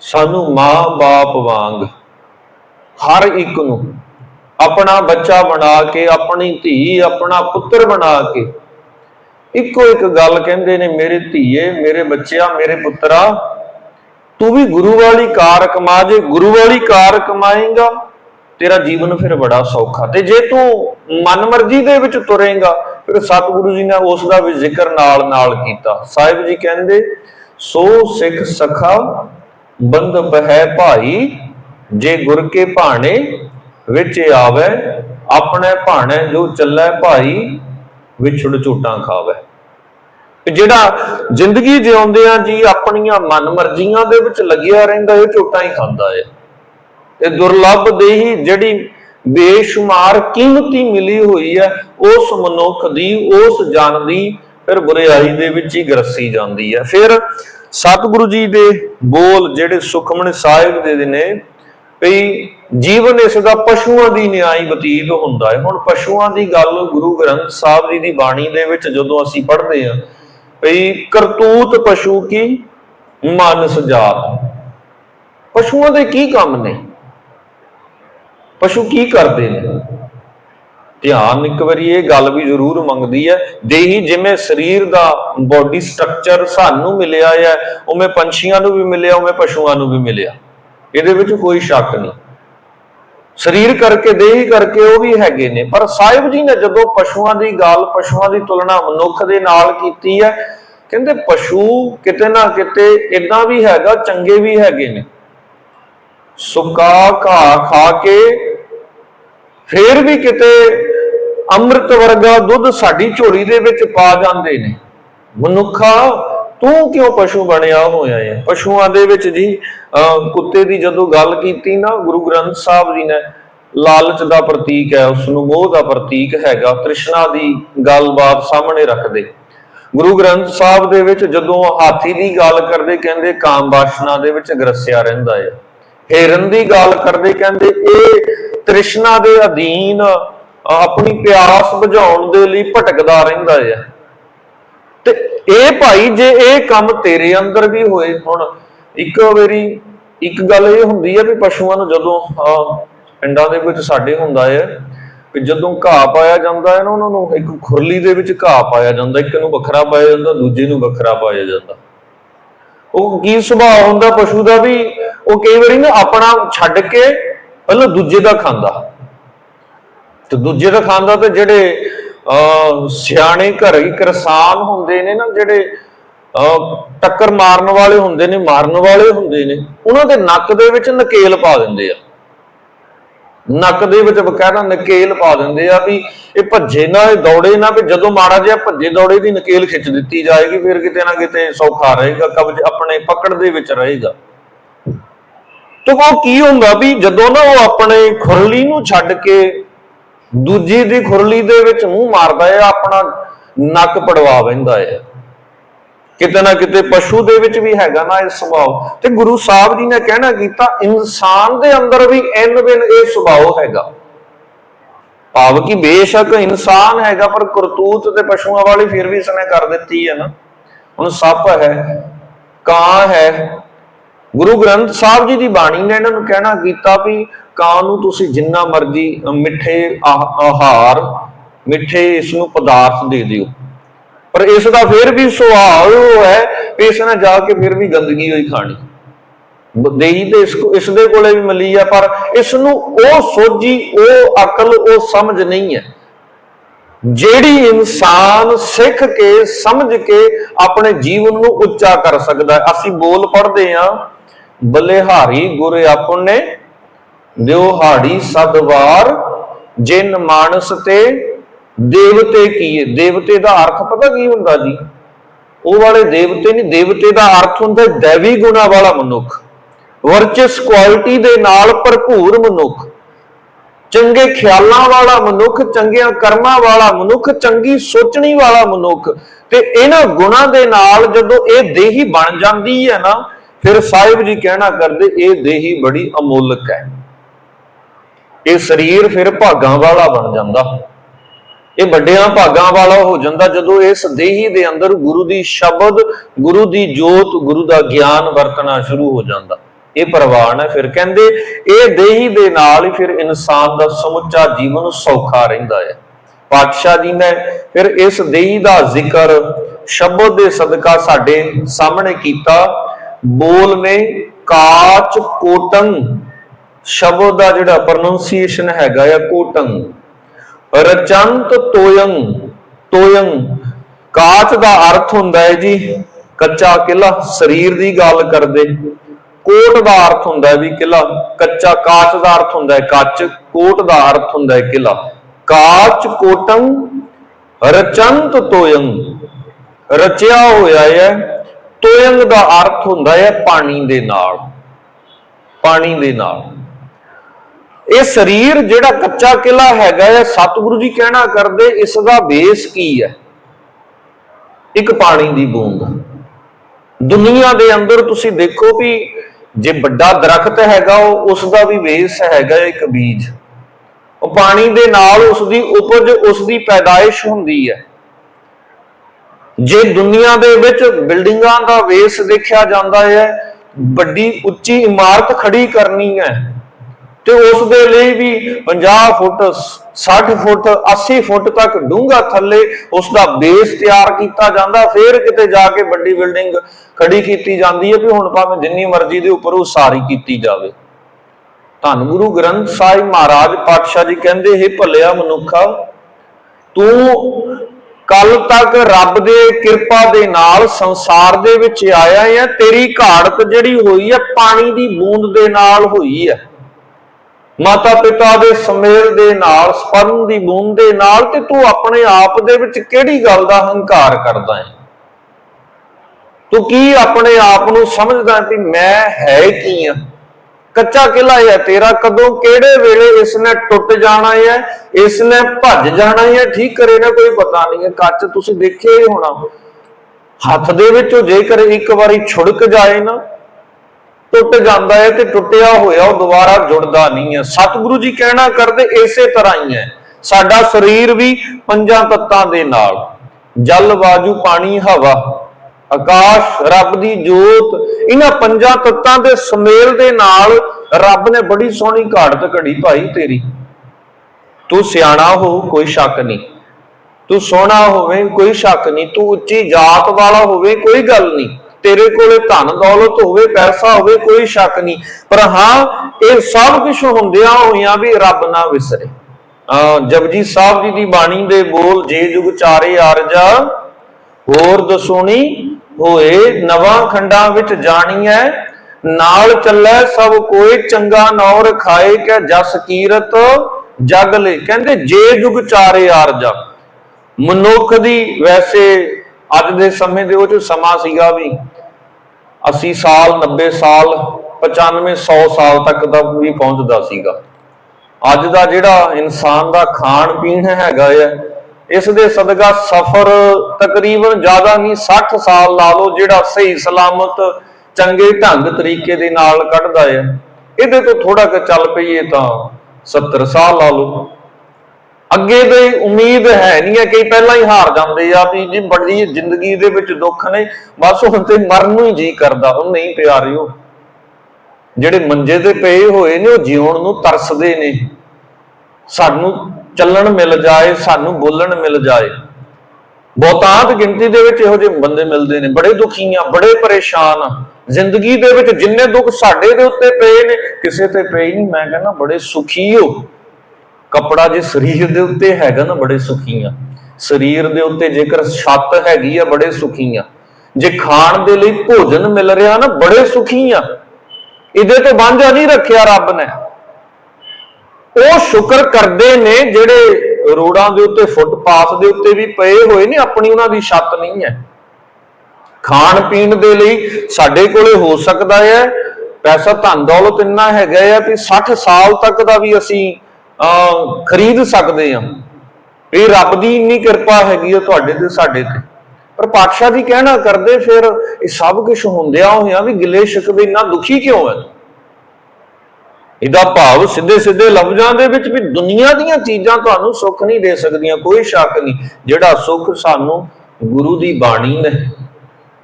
Speaker 1: ਸਾਨੂੰ ਮਾਂ-ਬਾਪ ਵਾਂਗ ਹਰ ਇੱਕ ਨੂੰ ਆਪਣਾ ਬੱਚਾ ਬਣਾ ਕੇ, ਆਪਣੀ ਧੀ, ਆਪਣਾ ਪੁੱਤਰ ਬਣਾ ਕੇ ਇੱਕੋ ਇੱਕ ਗੱਲ ਕਹਿੰਦੇ ਨੇ, ਮੇਰੇ ਧੀਏ, ਮੇਰੇ ਬੱਚਿਆ, ਮੇਰੇ ਪੁੱਤਰਾ, ਤੂੰ ਵੀ ਗੁਰੂ ਵਾਲੀ ਕਾਰ ਕਮਾ, ਜੇ ਗੁਰੂ ਵਾਲੀ ਕਾਰ ਕਮਾਏਗਾ ਤੇਰਾ ਜੀਵਨ ਫਿਰ ਬੜਾ ਸੌਖਾ। ਤੇ ਜੇ ਤੂੰ ਮਨਮਰਜ਼ੀ ਦੇ ਵਿੱਚ ਤੁਰੇਗਾ, ਫਿਰ ਸਤਿਗੁਰੂ ਜੀ ਨੇ ਉਸ ਦਾ ਵੀ ਜ਼ਿਕਰ ਨਾਲ ਨਾਲ ਕੀਤਾ। ਸਾਹਿਬ ਜੀ ਕਹਿੰਦੇ, ਸੋ ਸਿੱਖ ਸਖਾ ਬੰਧਪ ਹੈ ਭਾਈ, ਜੇ ਗੁਰ ਕੇ ਭਾਣੇ ਵਿੱਚ ਆਵੇ, ਆਪਣੇ ਭਾਣੇ ਜੋ ਚੱਲੇ ਭਾਈ, ਵਿਛੜ ਝੂਟਾਂ ਖਾਵੇ। ਜਿਹੜਾ ਜ਼ਿੰਦਗੀ ਜਿਉਂਦਿਆਂ ਜੀ ਆਪਣੀਆਂ ਮਨਮਰਜ਼ੀਆਂ ਦੇ ਵਿੱਚ ਲੱਗਿਆ ਰਹਿੰਦਾ, ਇਹ ਝੋਟਾਂ ਹੀ ਖਾਂਦਾ ਹੈ ਇਹ ਦੁਰਲੱਭ ਦੇਹੀ ਜਿਹੜੀ ਬੇਸ਼ੁਮਾਰ ਕੀਮਤੀ ਮਿਲੀ ਹੋਈ ਹੈ ਉਸ ਮਨੁੱਖ ਦੀ, ਉਸ ਜਨ ਦੀ ਫਿਰ ਬੁਰਿਆਈ ਦੇ ਵਿੱਚ ਹੀ ਗਰਸੀ ਜਾਂਦੀ ਹੈ ਫਿਰ ਸਤਿਗੁਰੂ ਜੀ ਦੇ ਬੋਲ ਜਿਹੜੇ ਸੁਖਮਨ ਸਾਹਿਬ ਦੇ ਨੇ, ਵੀ ਜੀਵਨ ਇਸ ਦਾ ਪਸ਼ੂਆਂ ਦੀ ਨਿਆਈ ਬਤੀਤ ਹੁੰਦਾ ਹੈ। ਹੁਣ ਪਸ਼ੂਆਂ ਦੀ ਗੱਲ ਗੁਰੂ ਗ੍ਰੰਥ ਸਾਹਿਬ ਜੀ ਦੀ ਬਾਣੀ ਦੇ ਵਿੱਚ ਜਦੋਂ ਅਸੀਂ ਪੜ੍ਹਦੇ ਹਾਂ, ਵੀ ਕਰਤੂਤ ਪਸ਼ੂ ਕੀ? ਮਾਨਸ ਜਾਤ। ਪਸ਼ੂਆਂ ਦੇ ਕੀ ਕੰਮ ਨੇ? ਪਸ਼ੂ ਕੀ ਕਰਦੇ ਨੇ? ਧਿਆਨ ਇੱਕ ਵਾਰੀ ਇਹ ਗੱਲ ਵੀ ਜ਼ਰੂਰ ਮੰਗਦੀ ਹੈ, ਦੇਹੀ ਜਿਵੇਂ ਸਰੀਰ ਦਾ ਬਾਡੀ ਸਟਰਕਚਰ ਸਾਨੂੰ ਮਿਲਿਆ ਹੈ, ਉਵੇਂ ਪੰਛੀਆਂ ਨੂੰ ਵੀ ਮਿਲਿਆ, ਉਵੇਂ ਪਸ਼ੂਆਂ ਨੂੰ ਵੀ ਮਿਲਿਆ। ਇਹਦੇ ਵਿੱਚ ਕੋਈ ਸ਼ੱਕ ਨਹੀਂ। ਸਰੀਰ ਕਰਕੇ, ਦੇਹੀ ਕਰਕੇ ਉਹ ਵੀ ਹੈਗੇ ਨੇ, ਪਰ ਸਾਹਿਬ ਜੀ ਨੇ ਜਦੋਂ ਪਸ਼ੂਆਂ ਦੀ ਗੱਲ, ਪਸ਼ੂਆਂ ਦੀ ਤੁਲਨਾ ਮਨੁੱਖ ਦੇ ਨਾਲ ਕੀਤੀ ਹੈ, ਕਹਿੰਦੇ ਪਸ਼ੂ ਕਿਤੇ ਨਾ ਕਿਤੇ ਇਦਾਂ ਵੀ ਹੈਗਾ, ਚੰਗੇ ਵੀ ਹੈਗੇ ਨੇ। ਸੁੱਕਾ ਘਾਹ ਖਾ ਕੇ ਫੇਰ ਵੀ ਕਿਤੇ ਅੰਮ੍ਰਿਤ ਵਰਗਾ ਦੁੱਧ ਸਾਡੀ ਝੋਲੀ ਦੇ ਵਿੱਚ ਪਾ ਜਾਂਦੇ ਨੇ। ਮਨੁੱਖਾ, ਤੂੰ ਕਿਉਂ ਪਸ਼ੂ ਬਣਿਆ ਹੋਇਆ ਹੈ ਪਸ਼ੂਆਂ ਦੇ ਵਿੱਚ ਜੀ ਕੁੱਤੇ ਦੀ ਜਦੋਂ ਗੱਲ ਕੀਤੀ ਨਾ, ਗੁਰੂ ਗ੍ਰੰਥ ਸਾਹਿਬ ਜੀ ਨੇ, ਲਾਲਚ ਦਾ ਪ੍ਰਤੀਕ ਹੈ ਉਸ ਨੂੰ ਮੋਹ ਦਾ ਪ੍ਰਤੀਕ ਹੈਗਾ, ਤ੍ਰਿਸ਼ਨਾ ਦੀ ਗੱਲਬਾਤ ਸਾਹਮਣੇ ਰੱਖਦੇ। ਗੁਰੂ ਗ੍ਰੰਥ ਸਾਹਿਬ ਦੇ ਵਿੱਚ ਜਦੋਂ ਹਾਥੀ ਦੀ ਗੱਲ ਕਰਦੇ, ਕਹਿੰਦੇ ਕਾਮ ਬਾਸ਼ਨਾ ਦੇ ਵਿੱਚ ਗਰਸਿਆ ਰਹਿੰਦਾ ਹੈ ਹਿਰਨ ਦੀ ਗੱਲ ਕਰਦੇ ਕਹਿੰਦੇ, ਇਹ ਤ੍ਰਿਸ਼ਨਾ ਦੇ ਅਧੀਨ ਆਪਣੀ ਪਿਆਸ ਬੁਝਾਉਣ ਦੇ ਲਈ ਭਟਕਦਾ ਰਹਿੰਦਾ ਹੈ ਤੇ ਇਹ ਭਾਈ ਜੇ ਇਹ ਕੰਮ ਤੇਰੇ ਅੰਦਰ ਵੀ ਹੋਏ ਹੁਣ, ਇੱਕ ਵਾਰੀ ਇੱਕ ਗੱਲ ਇਹ ਹੁੰਦੀ ਹੈ ਵੀ ਪਸ਼ੂਆਂ ਨੂੰ ਜਦੋਂ ਪਿੰਡਾਂ ਦੇ ਵਿੱਚ ਸਾਡੇ ਹੁੰਦਾ ਹੈ ਕਿ ਜਦੋਂ ਘਾਹ ਪਾਇਆ ਜਾਂਦਾ ਹੈ ਨਾ, ਉਹਨਾਂ ਨੂੰ ਇੱਕ ਖੁਰਲੀ ਦੇ ਵਿੱਚ ਘਾਹ ਪਾਇਆ ਜਾਂਦਾ, ਇੱਕ ਨੂੰ ਵੱਖਰਾ ਪਾਇਆ ਜਾਂਦਾ, ਦੂਜੇ ਨੂੰ ਵੱਖਰਾ ਪਾਇਆ ਜਾਂਦਾ। ਉਹ ਕੀ ਸੁਭਾਅ ਹੁੰਦਾ ਪਸ਼ੂ ਦਾ ਵੀ ਉਹ ਕਈ ਵਾਰੀ ਨਾ ਆਪਣਾ ਛੱਡ ਕੇ ਪਹਿਲਾਂ ਦੂਜੇ ਦਾ ਖਾਂਦਾ। ਤੇ ਦੂਜੇ ਦਾ ਖਾਂਦਾ ਤੇ ਜਿਹੜੇ, ਅਹ, ਸਿਆਣੇ ਘਰੇ ਕਿਰਸਾਨ ਹੁੰਦੇ ਨੇ ਨਾ ਜਿਹੜੇ ਟੱਕਰ ਮਾਰਨ ਵਾਲੇ ਹੁੰਦੇ ਨੇ, ਮਾਰਨ ਵਾਲੇ ਹੁੰਦੇ ਨੇ, ਉਹਨਾਂ ਦੇ ਨੱਕ ਦੇ ਵਿੱਚ ਨਕੇਲ ਪਾ ਦਿੰਦੇ ਆ। ਨੱਕ ਦੇ ਵਿੱਚ ਬਕਾਇਦਾ ਨਕੇਲ ਪਾ ਦਿੰਦੇ ਆ ਵੀ ਇਹ ਭੱਜੇ ਨਾ, ਇਹ ਦੌੜੇ ਨਾ, ਵੀ ਜਦੋਂ ਮਾੜਾ ਜਿਹਾ ਭੱਜੇ ਦੌੜੇ ਦੀ ਨਕੇਲ ਖਿੱਚ ਦਿੱਤੀ ਜਾਏਗੀ, ਫਿਰ ਕਿਤੇ ਨਾ ਕਿਤੇ ਸੌਖਾ ਰਹੇਗਾ, ਕਬਜ਼ ਆਪਣੇ ਪਕੜ ਦੇ ਵਿੱਚ ਰਹੇਗਾ। ਤੇ ਉਹ ਕੀ ਹੁੰਦਾ ਵੀ ਜਦੋਂ ਨਾ ਉਹ ਆਪਣੇ ਖੁਰਲੀ ਨੂੰ ਛੱਡ ਕੇ ਦੂਜੀ ਦੀ ਖੁਰਲੀ ਦੇ ਵਿੱਚ ਮੂੰਹ ਮਾਰਦਾ ਹੈ, ਆਪਣਾ ਨੱਕ ਪੜਵਾ ਬੈਂਦਾ ਹੈ। ਕਿਤੇ ਨਾ ਕਿਤੇ ਪਸ਼ੂ ਦੇ ਵਿੱਚ ਵੀ ਹੈਗਾ ਨਾ ਇਹ ਸੁਭਾਅ। ਤੇ ਗੁਰੂ ਸਾਹਿਬ ਜੀ ਨੇ ਕਹਿਣਾ ਕੀਤਾ, ਇਨਸਾਨ ਦੇ ਅੰਦਰ ਵੀ ਇਨ ਬਿਨ ਇਹ ਸੁਭਾਅ ਹੈਗਾ। ਭਾਵ ਕਿ ਬੇਸ਼ੱਕ ਇਨਸਾਨ ਹੈਗਾ, ਪਰ ਕਰਤੂਤ ਤੇ ਪਸ਼ੂਆਂ ਵਾਲੀ ਫਿਰ ਵੀ ਇਸਨੇ ਕਰ ਦਿੱਤੀ ਹੈ ਨਾ। ਹੁਣ ਸੱਪ ਹੈ, ਕਾਂ ਹੈ ਗੁਰੂ ਗ੍ਰੰਥ ਸਾਹਿਬ ਜੀ ਦੀ ਬਾਣੀ ਨੇ ਇਹਨਾਂ ਨੂੰ ਕਹਿਣਾ ਕੀਤਾ ਵੀ ਕਾਂ ਨੂੰ ਤੁਸੀਂ ਜਿੰਨਾ ਮਰਜ਼ੀ ਮਿੱਠੇ ਆਹਾਰ, ਮਿੱਠੇ ਇਸ ਨੂੰ ਪਦਾਰਥ ਦੇ ਦਿਓ। ਪਰ ਇਸ ਦਾ ਫਿਰ ਵੀ ਸੁਭਾਅ ਉਹ ਹੈ ਵੀ ਇਸ ਨੇ ਜਾ ਕੇ ਫਿਰ ਵੀ ਗੰਦਗੀ ਹੋਈ ਖਾਣੀ। ਦੇਹੀ ਤੇ ਇਸ ਇਸ ਦੇ ਕੋਲੇ ਵੀ ਮਿਲੀ ਆ, ਪਰ ਇਸ ਨੂੰ ਉਹ ਸੋਝੀ, ਉਹ ਅਕਲ, ਉਹ ਸਮਝ ਨਹੀਂ ਹੈ। ਜਿਹੜੀ ਇਨਸਾਨ ਸਿੱਖ ਕੇ, ਸਮਝ ਕੇ ਆਪਣੇ ਜੀਵਨ ਨੂੰ ਉੱਚਾ ਕਰ ਸਕਦਾ ਅਸੀਂ ਬੋਲ ਪੜ੍ਹਦੇ ਆ ਬਲਿਹਾਰੀ ਗੁਰ ਆਪਣੇ ਦਿਵਹਾੜੀ ਸਦਵਾਰ ਜਿਨ ਮਾਨਸ ਤੇ ਦੇਵਤੇ ਕੀਏ। ਦੇਵਤੇ ਦਾ ਅਰਥ ਪਤਾ ਕੀ ਹੁੰਦਾ ਜੀ? ਉਹ ਵਾਲੇ ਦੇਵਤੇ ਨਹੀਂ, ਦੇਵਤੇ ਦਾ ਅਰਥ ਹੁੰਦਾ ਦੇਵੀ ਗੁਣਾ ਵਾਲਾ ਮਨੁੱਖ। ਵਰਚਸ ਕੁਆਲਿਟੀ ਦੇ ਨਾਲ ਭਰਪੂਰ ਮਨੁੱਖ। ਚੰਗੇ ਖਿਆਲਾਂ ਵਾਲਾ ਮਨੁੱਖ, ਚੰਗਿਆਂ ਕਰਮਾਂ ਵਾਲਾ ਮਨੁੱਖ, ਚੰਗੀ ਸੋਚਣੀ ਵਾਲਾ ਮਨੁੱਖ। ਤੇ ਇਹਨਾਂ ਗੁਣਾਂ ਦੇ ਨਾਲ ਜਦੋਂ ਇਹ ਦੇਹੀ ਬਣ ਜਾਂਦੀ ਹੈ ਨਾ ਫਿਰ ਸਾਹਿਬ ਜੀ ਕਹਿਣਾ ਕਰਦੇ, ਇਹ ਦੇਹੀ ਬੜੀ ਅਮੋਲਕ ਹੈ। ਇਹ ਸਰੀਰ ਫਿਰ ਭਾਗਾਂ ਵਾਲਾ ਬਣ ਜਾਂਦਾ। ਇਹ ਵੱਡਿਆਂ ਭਾਗਾਂ ਵਾਲਾ ਹੋ ਜਾਂਦਾ, ਜਦੋਂ ਇਸ ਦੇਹੀ ਦੇ ਅੰਦਰ ਗੁਰੂ ਦੀ ਸ਼ਬਦ, ਗੁਰੂ ਦੀ ਜੋਤ, ਗੁਰੂ ਦਾ ਗਿਆਨ ਵਰਤਣਾ ਸ਼ੁਰੂ ਹੋ ਜਾਂਦਾ। ਇਹ ਪ੍ਰਵਾਨ ਹੈ ਫਿਰ ਕਹਿੰਦੇ, ਇਹ ਦੇਹੀ ਦੇ ਨਾਲ ਫਿਰ ਇਨਸਾਨ ਦਾ ਸਮੁੱਚਾ ਜੀਵਨ ਸੌਖਾ ਰਹਿੰਦਾ ਹੈ। ਪਾਤਸ਼ਾਹ ਜੀ ਨੇ ਫਿਰ ਇਸ ਦੇਹੀ ਦਾ ਜ਼ਿਕਰ, ਸ਼ਬਦ ਦੇ ਸਦਕਾ ਸਾਡੇ ਸਾਹਮਣੇ ਕੀਤਾ। ਬੋਲ ਨੇ ਕਾਚ ਕੋਟੰ ਸ਼ਬਦ ਦਾ ਜਿਹੜਾ ਪ੍ਰੋਨੰਸੀਏਸ਼ਨ ਹੈਗਾ ਆ ਕੋਟੰ ਰਚੰਤ ਤੋਯੰ ਤੋਯੰ ਕਾਚ ਦਾ ਅਰਥ ਹੁੰਦਾ ਹੈ ਜੀ ਕੱਚਾ ਕਿਲਾ, ਸਰੀਰ ਦੀ ਗੱਲ ਕਰਦੇ। ਕੋਟ ਦਾ ਅਰਥ ਹੁੰਦਾ ਹੈ ਵੀ ਕਿਲਾ, ਕੱਚਾ ਕਾਚ ਦਾ ਅਰਥ ਹੁੰਦਾ ਹੈ ਕੱਚ, ਕੋਟ ਦਾ ਅਰਥ ਹੁੰਦਾ ਹੈ ਕਿਲਾ। ਕਾਚ ਕੋਟੰ ਰਚੰਤ ਤੋਯੰ ਰਚਿਆ ਹੋਇਆ ਹੈ ਤੋਯੰਗ ਦਾ ਅਰਥ ਹੁੰਦਾ ਹੈ ਪਾਣੀ ਦੇ ਨਾਲ। ਪਾਣੀ ਦੇ ਨਾਲ। ਇਹ ਸਰੀਰ ਜਿਹੜਾ ਕੱਚਾ ਕਿਲਾ ਹੈਗਾ ਹੈ, ਸਤਿਗੁਰੂ ਜੀ ਕਹਿਣਾ ਕਰਦੇ ਇਸ ਦਾ ਬੇਸ ਕੀ ਹੈ? ਇੱਕ ਪਾਣੀ ਦੀ ਬੂੰਦ। ਦੁਨੀਆ ਦੇ ਅੰਦਰ ਤੁਸੀਂ ਦੇਖੋ ਵੀ ਜੇ ਵੱਡਾ ਦਰਖਤ ਹੈਗਾ, ਉਹ ਉਸ ਦਾ ਵੀ ਬੇਸ ਹੈਗਾ ਇੱਕ ਬੀਜ। ਉਹ ਪਾਣੀ ਦੇ ਨਾਲ ਉਸ ਦੀ ਉਪਜ ਉਸ ਦੀ ਪੈਦਾਇਸ਼ ਹੁੰਦੀ ਹੈ। ਜੇ ਦੁਨੀਆ ਦੇ ਵਿੱਚ ਬਿਲਡਿੰਗਾਂ ਦਾ ਵੇਸ ਦੇਖਿਆ ਜਾਂਦਾ ਹੈ, ਵੱਡੀ ਉੱਚੀ ਇਮਾਰਤ ਖੜੀ ਕਰਨੀ ਹੈ, ਤੇ ਉਸ ਦੇ ਲਈ ਵੀ 50 ਫੁੱਟ 60 ਫੁੱਟ 80 ਫੁੱਟ ਤੱਕ ਡੂੰਘਾ ਥੱਲੇ ਉਸ ਦਾ ਬੇਸ ਤਿਆਰ ਕੀਤਾ ਜਾਂਦਾ, ਫਿਰ ਕਿਤੇ ਜਾ ਕੇ ਵੱਡੀ ਬਿਲਡਿੰਗ ਖੜੀ ਕੀਤੀ ਜਾਂਦੀ ਹੈ ਵੀ ਹੁਣ ਭਾਵੇਂ ਜਿੰਨੀ ਮਰਜ਼ੀ ਦੇ ਉੱਪਰ ਉਹ ਸਾਰੀ ਕੀਤੀ ਜਾਵੇ। ਧੰਨ ਗੁਰੂ ਗ੍ਰੰਥ ਸਾਹਿਬ ਮਹਾਰਾਜ ਪਾਤਸ਼ਾਹ ਜੀ ਕਹਿੰਦੇ, ਹੈ ਭਲਿਆ ਮਨੁੱਖਾ, ਤੂੰ ਕੱਲ ਤੱਕ ਰੱਬ ਦੇ ਕਿਰਪਾ ਦੇ ਨਾਲ ਸੰਸਾਰ ਦੇ ਵਿੱਚ ਆਇਆ ਹੈ, ਤੇਰੀ ਘਾੜਤ ਜਿਹੜੀ ਹੋਈ ਹੈ, ਪਾਣੀ ਦੀ ਬੂੰਦ ਦੇ ਨਾਲ ਹੋਈ ਹੈ। ਮਾਤਾ ਪਿਤਾ ਦੇ ਸਮੇਲ ਦੇ ਨਾਲ, ਸਪਰਨ ਦੀ ਬੂੰਦ ਦੇ ਨਾਲ ਤੇ ਤੂੰ ਆਪਣੇ ਆਪ ਦੇ ਵਿੱਚ ਕਿਹੜੀ ਗੱਲ ਦਾ ਹੰਕਾਰ ਕਰਦਾ ਹੈ? ਤੂੰ ਕੀ ਆਪਣੇ ਆਪ ਨੂੰ ਸਮਝਦਾ ਵੀ ਮੈਂ ਹੈ ਕੀ ਆ ਕੱਚਾ ਕਿਲਾ ਹੈ, ਤੇਰਾ ਕਦੋਂ ਕਿਹੜੇ ਵੇਲੇ ਇਸ ਨੇ ਟੁੱਟ ਜਾਣਾ ਹੈ ਇਸ ਨੇ ਭੱਜ ਜਾਣਾ ਹੈ, ਠੀਕ ਕਰੇ ਨਾ ਕੋਈ ਪਤਾ ਨਹੀਂ ਹੈ, ਕੱਚ ਤੁਸੀਂ ਦੇਖਿਆ ਹੀ ਹੋਣਾ। ਹੱਥ ਦੇ ਵਿੱਚੋਂ ਜੇਕਰ ਇੱਕ ਵਾਰੀ ਛੁੜਕ ਜਾਏ ਨਾ, ਟੁੱਟ ਜਾਂਦਾ ਹੈ ਤੇ ਟੁੱਟਿਆ ਹੋਇਆ ਉਹ ਦੁਬਾਰਾ ਜੁੜਦਾ ਨਹੀਂ ਹੈ। ਸਤਿਗੁਰੂ ਜੀ ਕਹਿਣਾ ਕਰਦੇ ਇਸੇ ਤਰ੍ਹਾਂ ਹੀ ਹੈ। ਸਾਡਾ ਸਰੀਰ ਵੀ ਪੰਜਾਂ ਤੱਤਾਂ ਦੇ ਨਾਲ। ਜਲ, ਵਾਯੂ, ਪਾਣੀ, ਹਵਾ। ਆਕਾਸ਼, ਰੱਬ ਦੀ ਜੋਤ, ਇਹਨਾਂ ਪੰਜਾਂ ਤੱਤਾਂ ਦੇ ਸੁਮੇਲ ਦੇ ਨਾਲ ਰੱਬ ਨੇ ਬੜੀ ਸੋਹਣੀ ਘਾੜਤ ਘੜੀ ਭਾਈ ਤੇਰੀ। ਤੂੰ ਸਿਆਣਾ ਹੋ, ਕੋਈ ਸ਼ੱਕ ਨਹੀਂ। ਤੂੰ ਸੋਹਣਾ ਹੋਵੇ, ਕੋਈ ਸ਼ੱਕ ਨਹੀਂ। ਤੂੰ ਉੱਚੀ ਜਾਤ ਵਾਲਾ ਹੋਵੇ, ਕੋਈ ਗੱਲ ਨਹੀਂ। ਤੇਰੇ ਕੋਲੇ ਧਨ ਦੌਲਤ ਹੋਵੇ, ਪੈਸਾ ਹੋਵੇ, ਕੋਈ ਸ਼ੱਕ ਨਹੀਂ। ਪਰ ਹਾਂ, ਇਹ ਸਭ ਕੁਝ ਹੁੰਦਿਆਂ ਹੋਇਆਂ ਵੀ ਰੱਬ ਨਾ ਵਿਸਰੇ। ਆ ਜਪਜੀ ਸਾਹਿਬ ਜੀ ਦੀ ਬਾਣੀ ਦੇ ਬੋਲ, ਜੇ ਜੁਗ ਚਾਰੇ ਆਰਜਾ, ਹੋਰ ਦਸੋਣੀ ਹੋਏ, ਨਵਾਂ ਖੰਡਾਂ ਵਿੱਚ ਜਾਣੀਐ ਨਾਲ ਚੱਲੈ ਸਭ ਕੋਈ ਚੰਗਾ ਨੌਰ ਖਾਏ ਕਿ ਜਸ ਕੀਰਤ ਜਗ ਲੈ। ਕਹਿੰਦੇ ਜੇ ਜੁਗ ਚਾਰੇ ਆਰਜਾ ਮਨੁੱਖ ਦੀ ਵੈਸੇ ਅੱਜ ਦੇ ਸਮੇਂ ਦੇ ਵਿੱਚ ਸਮਾਂ ਸੀਗਾ ਵੀ 80 ਸਾਲ 90 ਸਾਲ 95 100 ਸਾਲ ਤੱਕ ਦਾ ਵੀ ਪਹੁੰਚਦਾ ਸੀਗਾ। ਅੱਜ ਦਾ ਜਿਹੜਾ ਇਨਸਾਨ ਦਾ ਖਾਣ ਪੀਣ ਹੈਗਾ ਹੈ ਇਸ ਦੇ ਸਦਕਾ ਸਫਰ ਤਕਰੀਬਨ ਜ਼ਿਆਦਾ ਨਹੀਂ 60 ਸਾਲ ਲਾ ਲਓ, ਜਿਹੜਾ ਸਹੀ ਸਲਾਮਤ, ਚੰਗੇ ਢੰਗ ਤਰੀਕੇ ਦੇ ਨਾਲ ਕੱਢਦਾ ਹੈ। ਇਹਦੇ ਤੋਂ ਥੋੜਾ ਕੁ ਚੱਲ ਪਈਏ ਤਾਂ 70 ਸਾਲ ਲਾ ਲਓ। ਅੱਗੇ ਤੇ ਉਮੀਦ ਹੈ ਨਹੀਂ ਹੈ ਕਿ ਪਹਿਲਾਂ ਹੀ ਹਾਰ ਜਾਂਦੇ ਆ ਵੀ ਜੀ, ਬੜੀ ਜ਼ਿੰਦਗੀ ਦੇ ਵਿੱਚ ਦੁੱਖ ਨੇ, ਬਸ ਹੁਣ ਤੇ ਮਰਨ ਨੂੰ ਹੀ ਜੀ ਕਰਦਾ ਉਹ ਨਹੀਂ ਪਿਆਰਿਓ। ਜਿਹੜੇ ਮੰਜੇ ਤੇ ਪਏ ਹੋਏ ਨੇ, ਉਹ ਜਿਉਣ ਨੂੰ ਤਰਸਦੇ ਨੇ। ਸਾਨੂੰ ਚੱਲਣ ਮਿਲ ਜਾਏ, ਸਾਨੂੰ ਬੋਲਣ ਮਿਲ ਜਾਏ। ਬਹੁਤਾਤ ਗਿਣਤੀ ਦੇ ਵਿੱਚ ਇਹੋ ਜਿਹੇ ਬੰਦੇ ਮਿਲਦੇ ਨੇ, ਬੜੇ ਦੁਖੀ ਆ, ਬੜੇ ਪਰੇਸ਼ਾਨ ਆ। ਜ਼ਿੰਦਗੀ ਦੇ ਵਿੱਚ ਜਿੰਨੇ ਦੁੱਖ ਸਾਡੇ ਦੇ ਉੱਤੇ ਪਏ ਨੇ, ਕਿਸੇ ਤੇ ਪਏ ਨਹੀਂ। ਮੈਂ ਕਹਿੰਦਾ ਬੜੇ ਸੁਖੀ ਹੋ। ਕੱਪੜਾ ਜੇ ਸਰੀਰ ਦੇ ਉੱਤੇ ਹੈਗਾ ਨਾ, ਬੜੇ ਸੁਖੀ ਆ। ਸਰੀਰ ਦੇ ਉੱਤੇ ਜੇਕਰ ਛੱਤ ਹੈਗੀ ਆ, ਬੜੇ ਸੁਖੀ ਆ। ਜੇ ਖਾਣ ਦੇ ਲਈ ਭੋਜਨ ਮਿਲ ਰਿਹਾ ਨਾ, ਬੜੇ ਸੁਖੀ ਆ। ਇਹਦੇ ਤੋਂ ਵਾਂਝਾ ਨਹੀਂ ਰੱਖਿਆ ਰੱਬ ਨੇ। ਉਹ ਸ਼ੁਕਰ ਕਰਦੇ ਨੇ ਜਿਹੜੇ ਰੋਡਾਂ ਦੇ ਉੱਤੇ ਫੁੱਟਪਾਥ ਦੇ ਉੱਤੇ ਵੀ ਪਏ ਹੋਏ ਨੇ ਆਪਣੀ ਉਹਨਾਂ ਦੀ ਛੱਤ ਨਹੀਂ ਹੈ। ਖਾਣ ਪੀਣ ਦੇ ਲਈ ਸਾਡੇ ਕੋਲੇ ਹੋ ਸਕਦਾ ਹੈ ਪੈਸਾ ਧਨ ਦੌਲਤ ਇੰਨਾ ਹੈਗਾ ਹੈ ਵੀ 60 ਸਾਲ ਤੱਕ ਦਾ ਵੀ ਅਸੀਂ ਅਹ, ਖਰੀਦ ਸਕਦੇ ਹਾਂ। ਇਹ ਰੱਬ ਦੀ ਇੰਨੀ ਕਿਰਪਾ ਹੈਗੀ ਹੈ ਤੁਹਾਡੇ ਤੇ ਸਾਡੇ ਤੇ। ਪਰ ਪਾਤਸ਼ਾਹ ਜੀ ਕਹਿਣਾ ਕਰਦੇ ਫਿਰ ਇਹ ਸਭ ਕੁਝ ਹੁੰਦਿਆਂ ਹੋਇਆਂ ਵੀ ਗਿਲੇ ਸ਼ਿਕਵੇ ਇੰਨਾ ਦੁਖੀ ਕਿਉਂ ਹੈ? ਇਹਦਾ ਭਾਵ ਸਿੱਧੇ ਸਿੱਧੇ ਲਫ਼ਜ਼ਾਂ ਦੇ ਵਿੱਚ ਵੀ ਦੁਨੀਆ ਦੀਆਂ ਚੀਜ਼ਾਂ ਤੁਹਾਨੂੰ ਸੁੱਖ ਨਹੀਂ ਦੇ ਸਕਦੀਆਂ, ਕੋਈ ਸ਼ੱਕ ਨਹੀਂ। ਜਿਹੜਾ ਸੁੱਖ ਸਾਨੂੰ ਗੁਰੂ ਦੀ ਬਾਣੀ ਨੇ,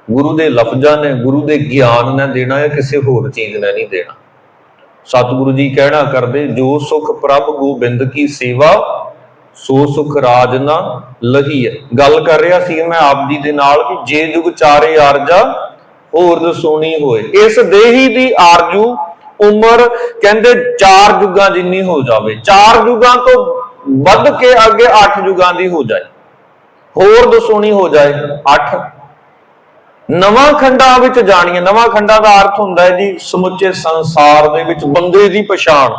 Speaker 1: ਗੁਰੂ ਦੇ ਲਫ਼ਜ਼ਾਂ ਨੇ, ਗੁਰੂ ਦੇ ਗਿਆਨ ਨੇ ਦੇਣਾ ਹੈ ਕਿਸੇ ਹੋਰ ਚੀਜ਼ ਨੇ ਨਹੀਂ ਦੇਣਾ। ਸਤਿਗੁਰੂ ਜੀ ਕਹਿਣਾ ਕਰਦੇ, ਜੋ ਸੁਖ ਪ੍ਰਭ ਗੋਬਿੰਦ ਕੀ ਸੇਵਾ, ਸੋ ਸੁਖ ਰਾਜ ਨਾ ਲਹੀ ਹੈ ਗੱਲ ਕਰ ਰਿਹਾ ਸੀ ਮੈਂ ਆਪ ਜੀ ਦੇ ਨਾਲ ਕਿ ਜੇ ਜੁਗ ਚਾਰੇ ਆਰਜਾ, ਹੋਰ ਦਸੂਣੀ ਹੋਏ। ਇਸ ਦੇਹੀ ਦੀ ਆਰਜੂ ਉਮਰ ਕਹਿੰਦੇ ਚਾਰ ਜੁਗਾਂ ਜਿੰਨੀ ਹੋ ਜਾਵੇ। ਚਾਰ ਜੁਗਾਂ ਤੋਂ ਵੱਧ ਕੇ ਅੱਗੇ ਅੱਠ ਯੁੱਗਾਂ ਦੀ ਹੋ ਜਾਏ। ਹੋਰ ਦਸੂਣੀ ਹੋ ਜਾਏ ਅੱਠ। ਨਵਾਂ ਖੰਡਾਂ ਵਿੱਚ ਜਾਣੀਏ। ਨਵਾਂ ਖੰਡਾਂ ਦਾ ਅਰਥ ਹੁੰਦਾ ਹੈ ਜੀ, ਸਮੁੱਚੇ ਸੰਸਾਰ ਦੇ ਵਿੱਚ ਬੰਦੇ ਦੀ ਪਛਾਣ,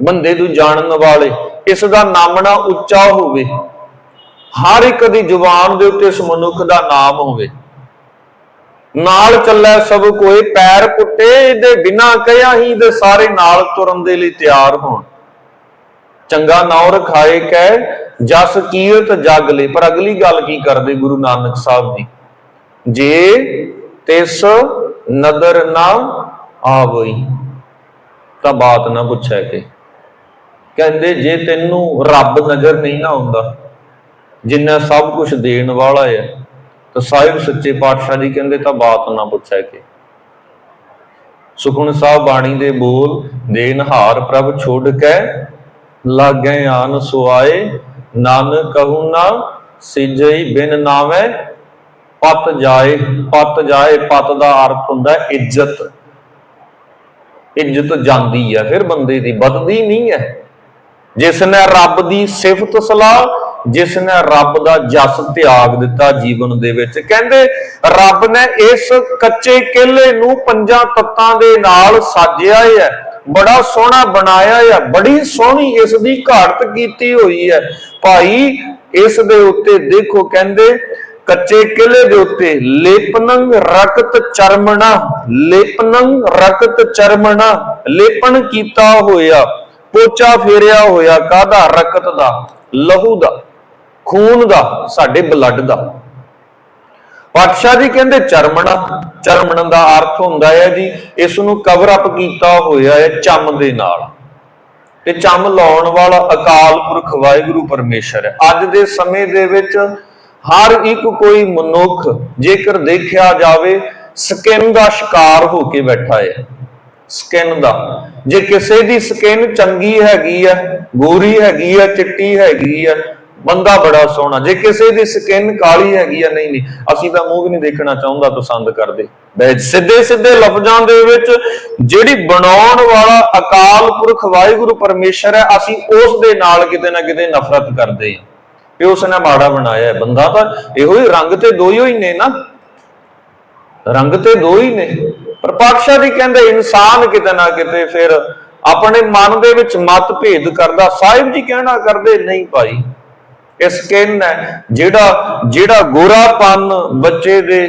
Speaker 1: ਬੰਦੇ ਨੂੰ ਜਾਣਨ ਵਾਲੇ। ਇਸ ਦਾ ਨਾਮਣਾ ਉੱਚਾ ਹੋਵੇ। ਹਰ ਇੱਕ ਦੀ ਜ਼ੁਬਾਨ ਦੇ ਉੱਤੇ ਇਸ ਮਨੁੱਖ ਦਾ ਨਾਮ ਹੋਵੇ। ਨਾਲ ਚੱਲੇ ਸਭ ਕੋਈ ਪੈਰ ਪੁੱਟੇ, ਇਹਦੇ ਬਿਨਾ ਕਹਿਆ ਹੀ ਦੇ ਸਾਰੇ ਨਾਲ ਤੁਰਨ ਦੇ ਲਈ ਤਿਆਰ ਹੋਣ। ਚੰਗਾ ਨਾਉ ਰਖਾਏ ਕਹਿ ਜਸ ਕੀਰਤ ਜਗ ਲੈ। ਪਰ ਅਗਲੀ ਗੱਲ ਕੀ ਕਰਦੇ ਗੁਰੂ ਨਾਨਕ ਸਾਹਿਬ ਜੀ? ਜੇ ਤਿਸ ਨਦਰ ਨਾ ਆਵਈ, ਤਾਂ ਬਾਤ ਨਾ ਪੁੱਛੈ ਕੇ। ਕਹਿੰਦੇ ਜੇ ਤੈਨੂੰ ਰੱਬ ਨਜ਼ਰ ਨਹੀਂ ਨਾ ਆਉਂਦਾ, ਜਿੰਨਾ ਸਭ ਕੁਝ ਦੇਣ ਵਾਲਾ ਹੈ ਤਾਂ ਸਾਹਿਬ ਸੱਚੇ ਪਾਤਸ਼ਾਹ ਜੀ ਕਹਿੰਦੇ ਤਾਂ ਬਾਤ ਨਾ ਪੁੱਛੈ ਕੇ। ਸੁਖਣ ਸਾਹਿਬ ਬਾਣੀ ਦੇ ਬੋਲ ਦੇਨਹਾਰ ਪ੍ਰਭ ਛੋੜ ਕੇ, ਲਾਗੈ ਆਨ ਸੁਆਏ ਨਾਨਕ ਕਹੂ ਨਾ ਸਿਜਈ ਬਿਨ ਨਾਵੇਂ ਪਤ ਜਾਏ ਪਤ ਜਾਏ ਪਤ ਦਾ ਅਰਥ ਹੁੰਦਾ ਇੱਜ਼ਤ। ਇੱਜ਼ਤ ਜਾਂਦੀ ਹੈ, ਫਿਰ ਬੰਦੇ ਦੀ ਵੱਧਦੀ ਨਹੀਂ ਹੈ। ਜਿਸ ਨੇ ਰੱਬ ਦੀ ਸਿਫਤ ਸਲਾਹ ਜਿਸ ਨੇ ਰੱਬ ਦਾ ਜਸ ਤਿਆਗ ਦਿੱਤਾ ਜੀਵਨ ਦੇ ਵਿੱਚ। ਕਹਿੰਦੇ ਰੱਬ ਨੇ ਇਸ ਕੱਚੇ ਕਿਲੇ ਨੂੰ ਪੰਜਾਂ ਤੱਤਾਂ ਦੇ ਨਾਲ ਸਾਜਿਆ ਹੈ। ਬੜਾ ਸੋਹਣਾ ਬਣਾਇਆ ਹੈ ਬੜੀ ਸੋਹਣੀ ਇਸ ਦੀ ਘਾੜਤ ਕੀਤੀ ਹੋਈ ਹੈ। ਭਾਈ, ਇਸ ਦੇ ਉੱਤੇ ਦੇਖੋ, ਕਹਿੰਦੇ ਕੱਚੇ ਕਿਲੇ ਦੇ ਉੱਤੇ ਲੇਪਨੰ ਰਕਤ ਚਰਮਣਾ ਲੇਪਨੰ ਰਕਤ ਚਰਮਣਾ, ਲੇਪਨ ਕੀਤਾ ਹੋਇਆ, ਪੋਚਾ ਫੇਰਿਆ ਹੋਇਆ ਕਾਹਦਾ? ਰਕਤ ਦਾ, ਲਹੂ ਦਾ। ਖੂਨ ਦਾ, ਸਾਡੇ ਬਲੱਡ ਦਾ। ਪਾਤਸ਼ਾਹ ਜੀ ਕਹਿੰਦੇ ਚਰਮਣਾ ਚਰਮਣ ਦਾ ਅਰਥ ਹੁੰਦਾ ਹੈ ਜੀ ਇਸ ਨੂੰ ਕਵਰ ਅਪ ਕੀਤਾ ਹੋਇਆ ਹੈ ਚੰਮ ਦੇ ਨਾਲ। ਤੇ ਚੰਮ ਲਾਉਣ ਵਾਲਾ ਅਕਾਲ ਪੁਰਖ ਵਾਹਿਗੁਰੂ ਪਰਮੇਸ਼ਰ ਹੈ। ਅੱਜ ਦੇ ਸਮੇਂ ਦੇ ਵਿੱਚ ਹਰ ਇੱਕ ਕੋਈ ਮਨੁੱਖ ਜੇਕਰ ਦੇਖਿਆ ਜਾਵੇ ਸਕਿਨ ਦਾ ਸ਼ਿਕਾਰ ਹੋ ਕੇ ਬੈਠਾ ਹੈ। ਸਕਿਨ ਦਾ। ਜੇ ਕਿਸੇ ਦੀ ਸਕਿਨ ਚੰਗੀ ਹੈਗੀ ਹੈ, ਗੋਰੀ ਹੈਗੀ ਹੈ, ਚਿੱਟੀ ਹੈਗੀ ਹੈ ਬੰਦਾ ਬੜਾ ਸੋਹਣਾ, ਜੇ ਕਿਸੇ ਦੀ ਸਕਿਨ ਕਾਲੀ ਹੈਗੀ ਆ, ਨਹੀਂ ਨਹੀਂ, ਅਸੀਂ ਤਾਂ ਮੂੰਹ ਵੀ ਨਹੀਂ ਦੇਖਣਾ ਚਾਹੁੰਦਾ ਪਸੰਦ ਕਰਦੇ। ਬੈ ਸਿੱਧੇ ਸਿੱਧੇ ਲਫ਼ਜ਼ਾਂ ਦੇ ਵਿੱਚ ਜਿਹੜੀ ਬਣਾਉਣ ਵਾਲਾ ਅਕਾਲ ਪੁਰਖ ਵਾਹਿਗੁਰੂ ਪਰਮੇਸ਼ਰ ਹੈ, ਅਸੀਂ ਉਸ ਦੇ ਨਾਲ ਕਿਤੇ ਨਾ ਕਿਤੇ ਨਫ਼ਰਤ ਕਰਦੇ ਹਾਂ। ਕਿ ਉਸ ਨੇ ਮਾੜਾ ਬਣਾਇਆ ਹੈ। ਬੰਦਾ ਤਾਂ ਇਹੋ ਹੀ ਰੰਗ ਤੇ ਦੋ ਹੀ ਨੇ ਨਾ। ਰੰਗ ਤੇ ਦੋ ਹੀ ਨੇ। ਪਰ ਪਾਤਸ਼ਾਹ ਜੀ ਕਹਿੰਦੇ, ਇਨਸਾਨ ਕਿਤੇ ਨਾ ਕਿਤੇ ਫਿਰ ਆਪਣੇ ਮਨ ਦੇ ਵਿੱਚ ਮਤ ਭੇਦ ਕਰਦਾ। ਸਾਹਿਬ ਜੀ ਕਹਿਣਾ ਕਰਦੇ, ਨਹੀਂ ਭਾਈ। ਇਹ ਸਕਿਨ ਹੈ ਜਿਹੜਾ ਜਿਹੜਾ ਗੋਰਾਪਨ ਬੱਚੇ ਦੇ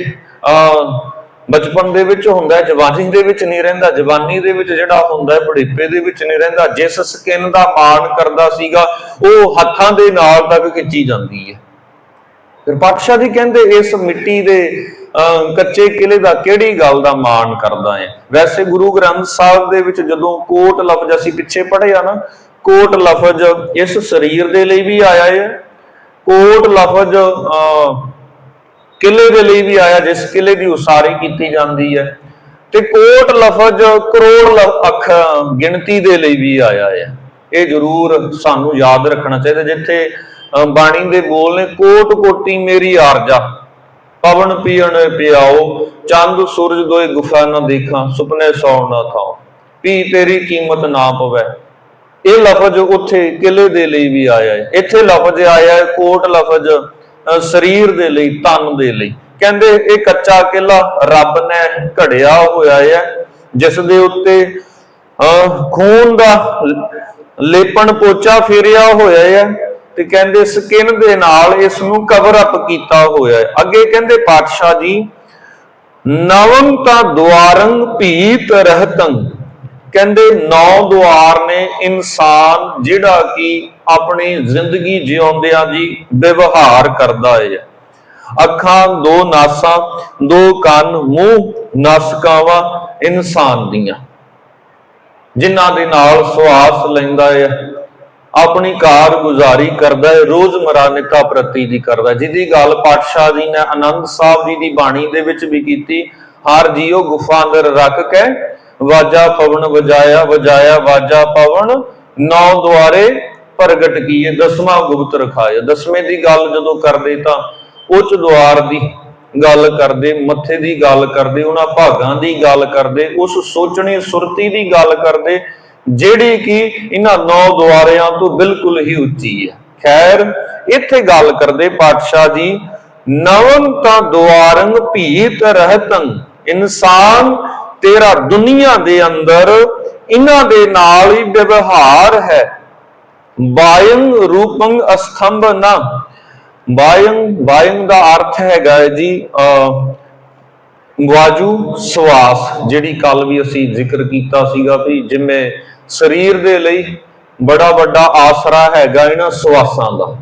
Speaker 1: ਅਹ ਬਚਪਨ ਦੇ ਵਿੱਚ ਹੁੰਦਾ ਹੈ ਜਵਾਨੀ ਦੇ ਵਿੱਚ ਨਹੀਂ ਰਹਿੰਦਾ ਜਵਾਨੀ ਦੇ ਵਿੱਚ ਜਿਹੜਾ ਹੁੰਦਾ ਹੈ ਬੁਢੇਪੇ ਦੇ ਵਿੱਚ ਨਹੀਂ ਰਹਿੰਦਾ ਜਿਸ ਸਕਿਨ ਦਾ ਮਾਣ ਕਰਦਾ ਸੀਗਾ ਉਹ ਹੱਥਾਂ ਦੇ ਨਾਲ ਤੱਕ ਖਿੱਚੀ ਜਾਂਦੀ ਹੈ। ਫਿਰ ਪਾਤਸ਼ਾਹ ਜੀ ਕਹਿੰਦੇ ਇਸ ਮਿੱਟੀ ਦੇ ਅਹ, ਕੱਚੇ ਕਿਲੇ ਦਾ ਕਿਹੜੀ ਗੱਲ ਦਾ ਮਾਣ ਕਰਦਾ ਹੈ? ਵੈਸੇ ਗੁਰੂ ਗ੍ਰੰਥ ਸਾਹਿਬ ਦੇ ਵਿੱਚ ਜਦੋਂ ਕੋਟ ਲਫ਼ਜ਼ ਅਸੀਂ ਪਿੱਛੇ ਪੜ੍ਹਿਆ ਨਾ ਕੋਟ ਲਫ਼ਜ਼ ਇਸ ਸਰੀਰ ਦੇ ਲਈ ਵੀ ਆਇਆ ਹੈ ਕੋਟ ਲਫ਼ਜ਼ ਅਹ, ਕਿਲੇ ਦੇ ਲਈ ਵੀ ਆਇਆ ਜਿਸ ਕਿਲੇ ਦੀ ਉਸਾਰੀ ਕੀਤੀ ਜਾਂਦੀ ਹੈ। ਤੇ ਕੋਟ ਲਫ਼ਜ਼ ਕਰੋੜ ਅੱਖ ਗਿਣਤੀ ਦੇ ਲਈ ਵੀ ਆਇਆ ਹੈ। ਇਹ ਜ਼ਰੂਰ ਸਾਨੂੰ ਯਾਦ ਰੱਖਣਾ ਚਾਹੀਦਾ ਜਿੱਥੇ ਬਾਣੀ ਦੇ ਬੋਲ ਨੇ ਕੋਟ ਕੋਟੀ ਮੇਰੀ ਆਰਜਾ ਪਵਨ ਪੀਣ ਪਿਆਓ ਚੰਦ ਸੂਰਜ ਦੋਏ ਗੁਫਾ ਨਾ ਦੇਖਾਂ ਸੁਪਨੇ ਸੌਣ ਨਾ ਥਾਓ ਪੀ ਤੇਰੀ ਕੀਮਤ ਨਾ ਪਵੇ। ਇਹ ਲਫ਼ਜ਼ ਉੱਥੇ ਕਿਲੇ ਦੇ ਲਈ ਵੀ ਆਇਆ ਹੈ। ਇੱਥੇ ਲਫ਼ਜ਼ ਆਇਆ ਹੈ ਕੋਟ ਲਫ਼ਜ਼ ਸਰੀਰ ਦੇ ਲਈ ਤਨ ਦੇ ਲਈ। ਕਹਿੰਦੇ ਇਹ ਕੱਚਾ ਕਿਲਾ ਰੱਬ ਨੇ ਘੜਿਆ ਹੋਇਆ ਹੈ ਜਿਸ ਦੇ ਉੱਤੇ ਅ, ਖੂਨ ਦਾ ਲੇਪਣ ਪੋਚਾ ਫੇਰਿਆ ਹੋਇਆ ਹੈ ਤੇ ਕਹਿੰਦੇ ਸਕਿਨ ਦੇ ਨਾਲ ਇਸ ਨੂੰ ਕਵਰ ਅਪ ਕੀਤਾ ਹੋਇਆ ਹੈ। ਅੱਗੇ ਕਹਿੰਦੇ ਪਾਤਸ਼ਾਹ ਜੀ ਨਵਮ ਤਾਂ ਦੁਆਰੰ ਭੀਤ ਰਹਤੰ। ਕਹਿੰਦੇ ਨੌ ਦੁਆਰ ਨੇ ਇਨਸਾਨ ਜਿਹੜਾ ਕਿ ਆਪਣੀ ਜ਼ਿੰਦਗੀ ਜਿਉਂਦਿਆਂ ਜੀ ਵਿਵਹਾਰ ਕਰਦਾ ਹੈ ਅੱਖਾਂ, ਦੋ ਨਾਸਾਂ, ਦੋ ਕੰਨ, ਮੂੰਹ, ਨਸਕਾਵਾਂ ਇਨਸਾਨ ਦੀਆਂ। ਜਿਨ੍ਹਾਂ ਦੇ ਨਾਲ ਸੁਆਸ ਲੈਂਦਾ ਹੈ ਆਪਣੀ ਕਾਰਗੁਜ਼ਾਰੀ ਕਰਦਾ ਹੈ ਰੋਜ਼ਮਰਾ ਨਿਕਾ ਪ੍ਰਤੀ ਦੀ ਕਰਦਾ ਜਿਹਦੀ ਗੱਲ ਪਾਤਸ਼ਾਹ ਜੀ ਨੇ ਆਨੰਦ ਸਾਹਿਬ ਜੀ ਦੀ ਬਾਣੀ ਦੇ ਵਿੱਚ ਵੀ ਕੀਤੀ, ਹਰ ਜੀਓ ਗੁਫਾ ਅੰਦਰ ਰੱਖ ਕੇ ਵਾਜਾ ਪਵਨ ਵਜਾਇਆ ਵਜਾਇਆ ਵਾਜਾ ਪਵਨ ਨੌ ਦੁਆਰੇ ਪ੍ਰਗਟ ਕੀਏ, ਦਸਵਾਂ ਗੁਪਤ ਰਖਾਇਆ। ਦਸਵੇਂ ਦੀ ਗੱਲ ਜਦੋਂ ਕਰਦੇ ਤਾਂ ਉੱਚ ਦੁਆਰ ਦੀ ਗੱਲ ਕਰਦੇ, ਮੱਥੇ ਦੀ ਗੱਲ ਕਰਦੇ, ਉਹਨਾਂ ਭਾਗਾਂ ਦੀ ਗੱਲ ਕਰਦੇ, ਉਸ ਸੋਚਣੀ ਸੁਰਤੀ ਦੀ ਗੱਲ ਕਰਦੇ, ਜਿਹੜੀ ਕਿ ਇਹਨਾਂ ਨੌ ਦੁਆਰਿਆਂ ਤੋਂ ਬਿਲਕੁਲ ਹੀ ਉੱਚੀ ਹੈ। ਖੈਰ, ਇੱਥੇ ਗੱਲ ਕਰਦੇ ਪਾਤਸ਼ਾਹ ਜੀ ਨਵਨ ਤਾਂ ਦੁਆਰੰਗ ਭੀਤ ਰਹਤੰ, ਇਨਸਾਨ ਤੇਰਾ ਦੁਨੀਆ ਦੇ ਅੰਦਰ ਇਹਨਾਂ ਦੇ ਨਾਲ ਹੀ ਵਿਵਹਾਰ ਹੈ। ਵਾਯੰ ਰੂਪੰ ਅਸਥੰਭ ਨਾ। ਵਾਯੰ ਵਾਯੰ ਦਾ ਅਰਥ ਹੈਗਾ ਜੀ ਅ ਵਾਜੂ ਸਵਾਸ, ਜਿਹੜੀ ਕੱਲ ਵੀ ਅਸੀਂ ਜ਼ਿਕਰ ਕੀਤਾ ਸੀਗਾ ਵੀ ਜਿਵੇਂ ਸਰੀਰ ਦੇ ਲਈ ਬੜਾ ਵੱਡਾ ਆਸਰਾ ਹੈਗਾ ਇਹਨਾਂ ਸਵਾਸਾਂ ਦਾ।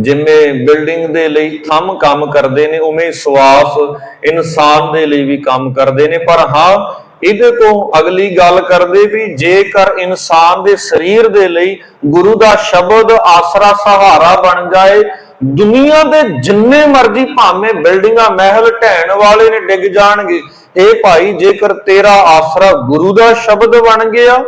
Speaker 1: ਜਿਵੇਂ ਬਿਲਡਿੰਗ ਦੇ ਲਈ ਥੰਮ ਕੰਮ ਕਰਦੇ ਨੇ, ਉਵੇਂ ਸਵਾਸ ਇਨਸਾਨ ਦੇ ਲਈ ਵੀ ਕੰਮ ਕਰਦੇ ਨੇ। ਪਰ ਹਾਂ, ਇਹਦੇ ਤੋਂ ਅਗਲੀ ਗੱਲ ਕਰਦੇ ਵੀ ਜੇਕਰ ਇਨਸਾਨ ਦੇ ਸਰੀਰ ਦੇ ਲਈ ਗੁਰੂ ਦਾ ਸ਼ਬਦ ਆਸਰਾ ਸਹਾਰਾ ਬਣ ਜਾਏ, ਦੁਨੀਆ ਦੇ ਜਿੰਨੇ ਮਰਜ਼ੀ ਭਾਵੇਂ ਬਿਲਡਿੰਗਾਂ ਮਹਿਲ ਢਹਿਣ ਵਾਲੇ ਨੇ ਡਿੱਗ ਜਾਣਗੇ। ਇਹ ਭਾਈ ਜੇਕਰ ਤੇਰਾ ਆਸਰਾ ਗੁਰੂ ਦਾ ਸ਼ਬਦ ਬਣ ਗਿਆ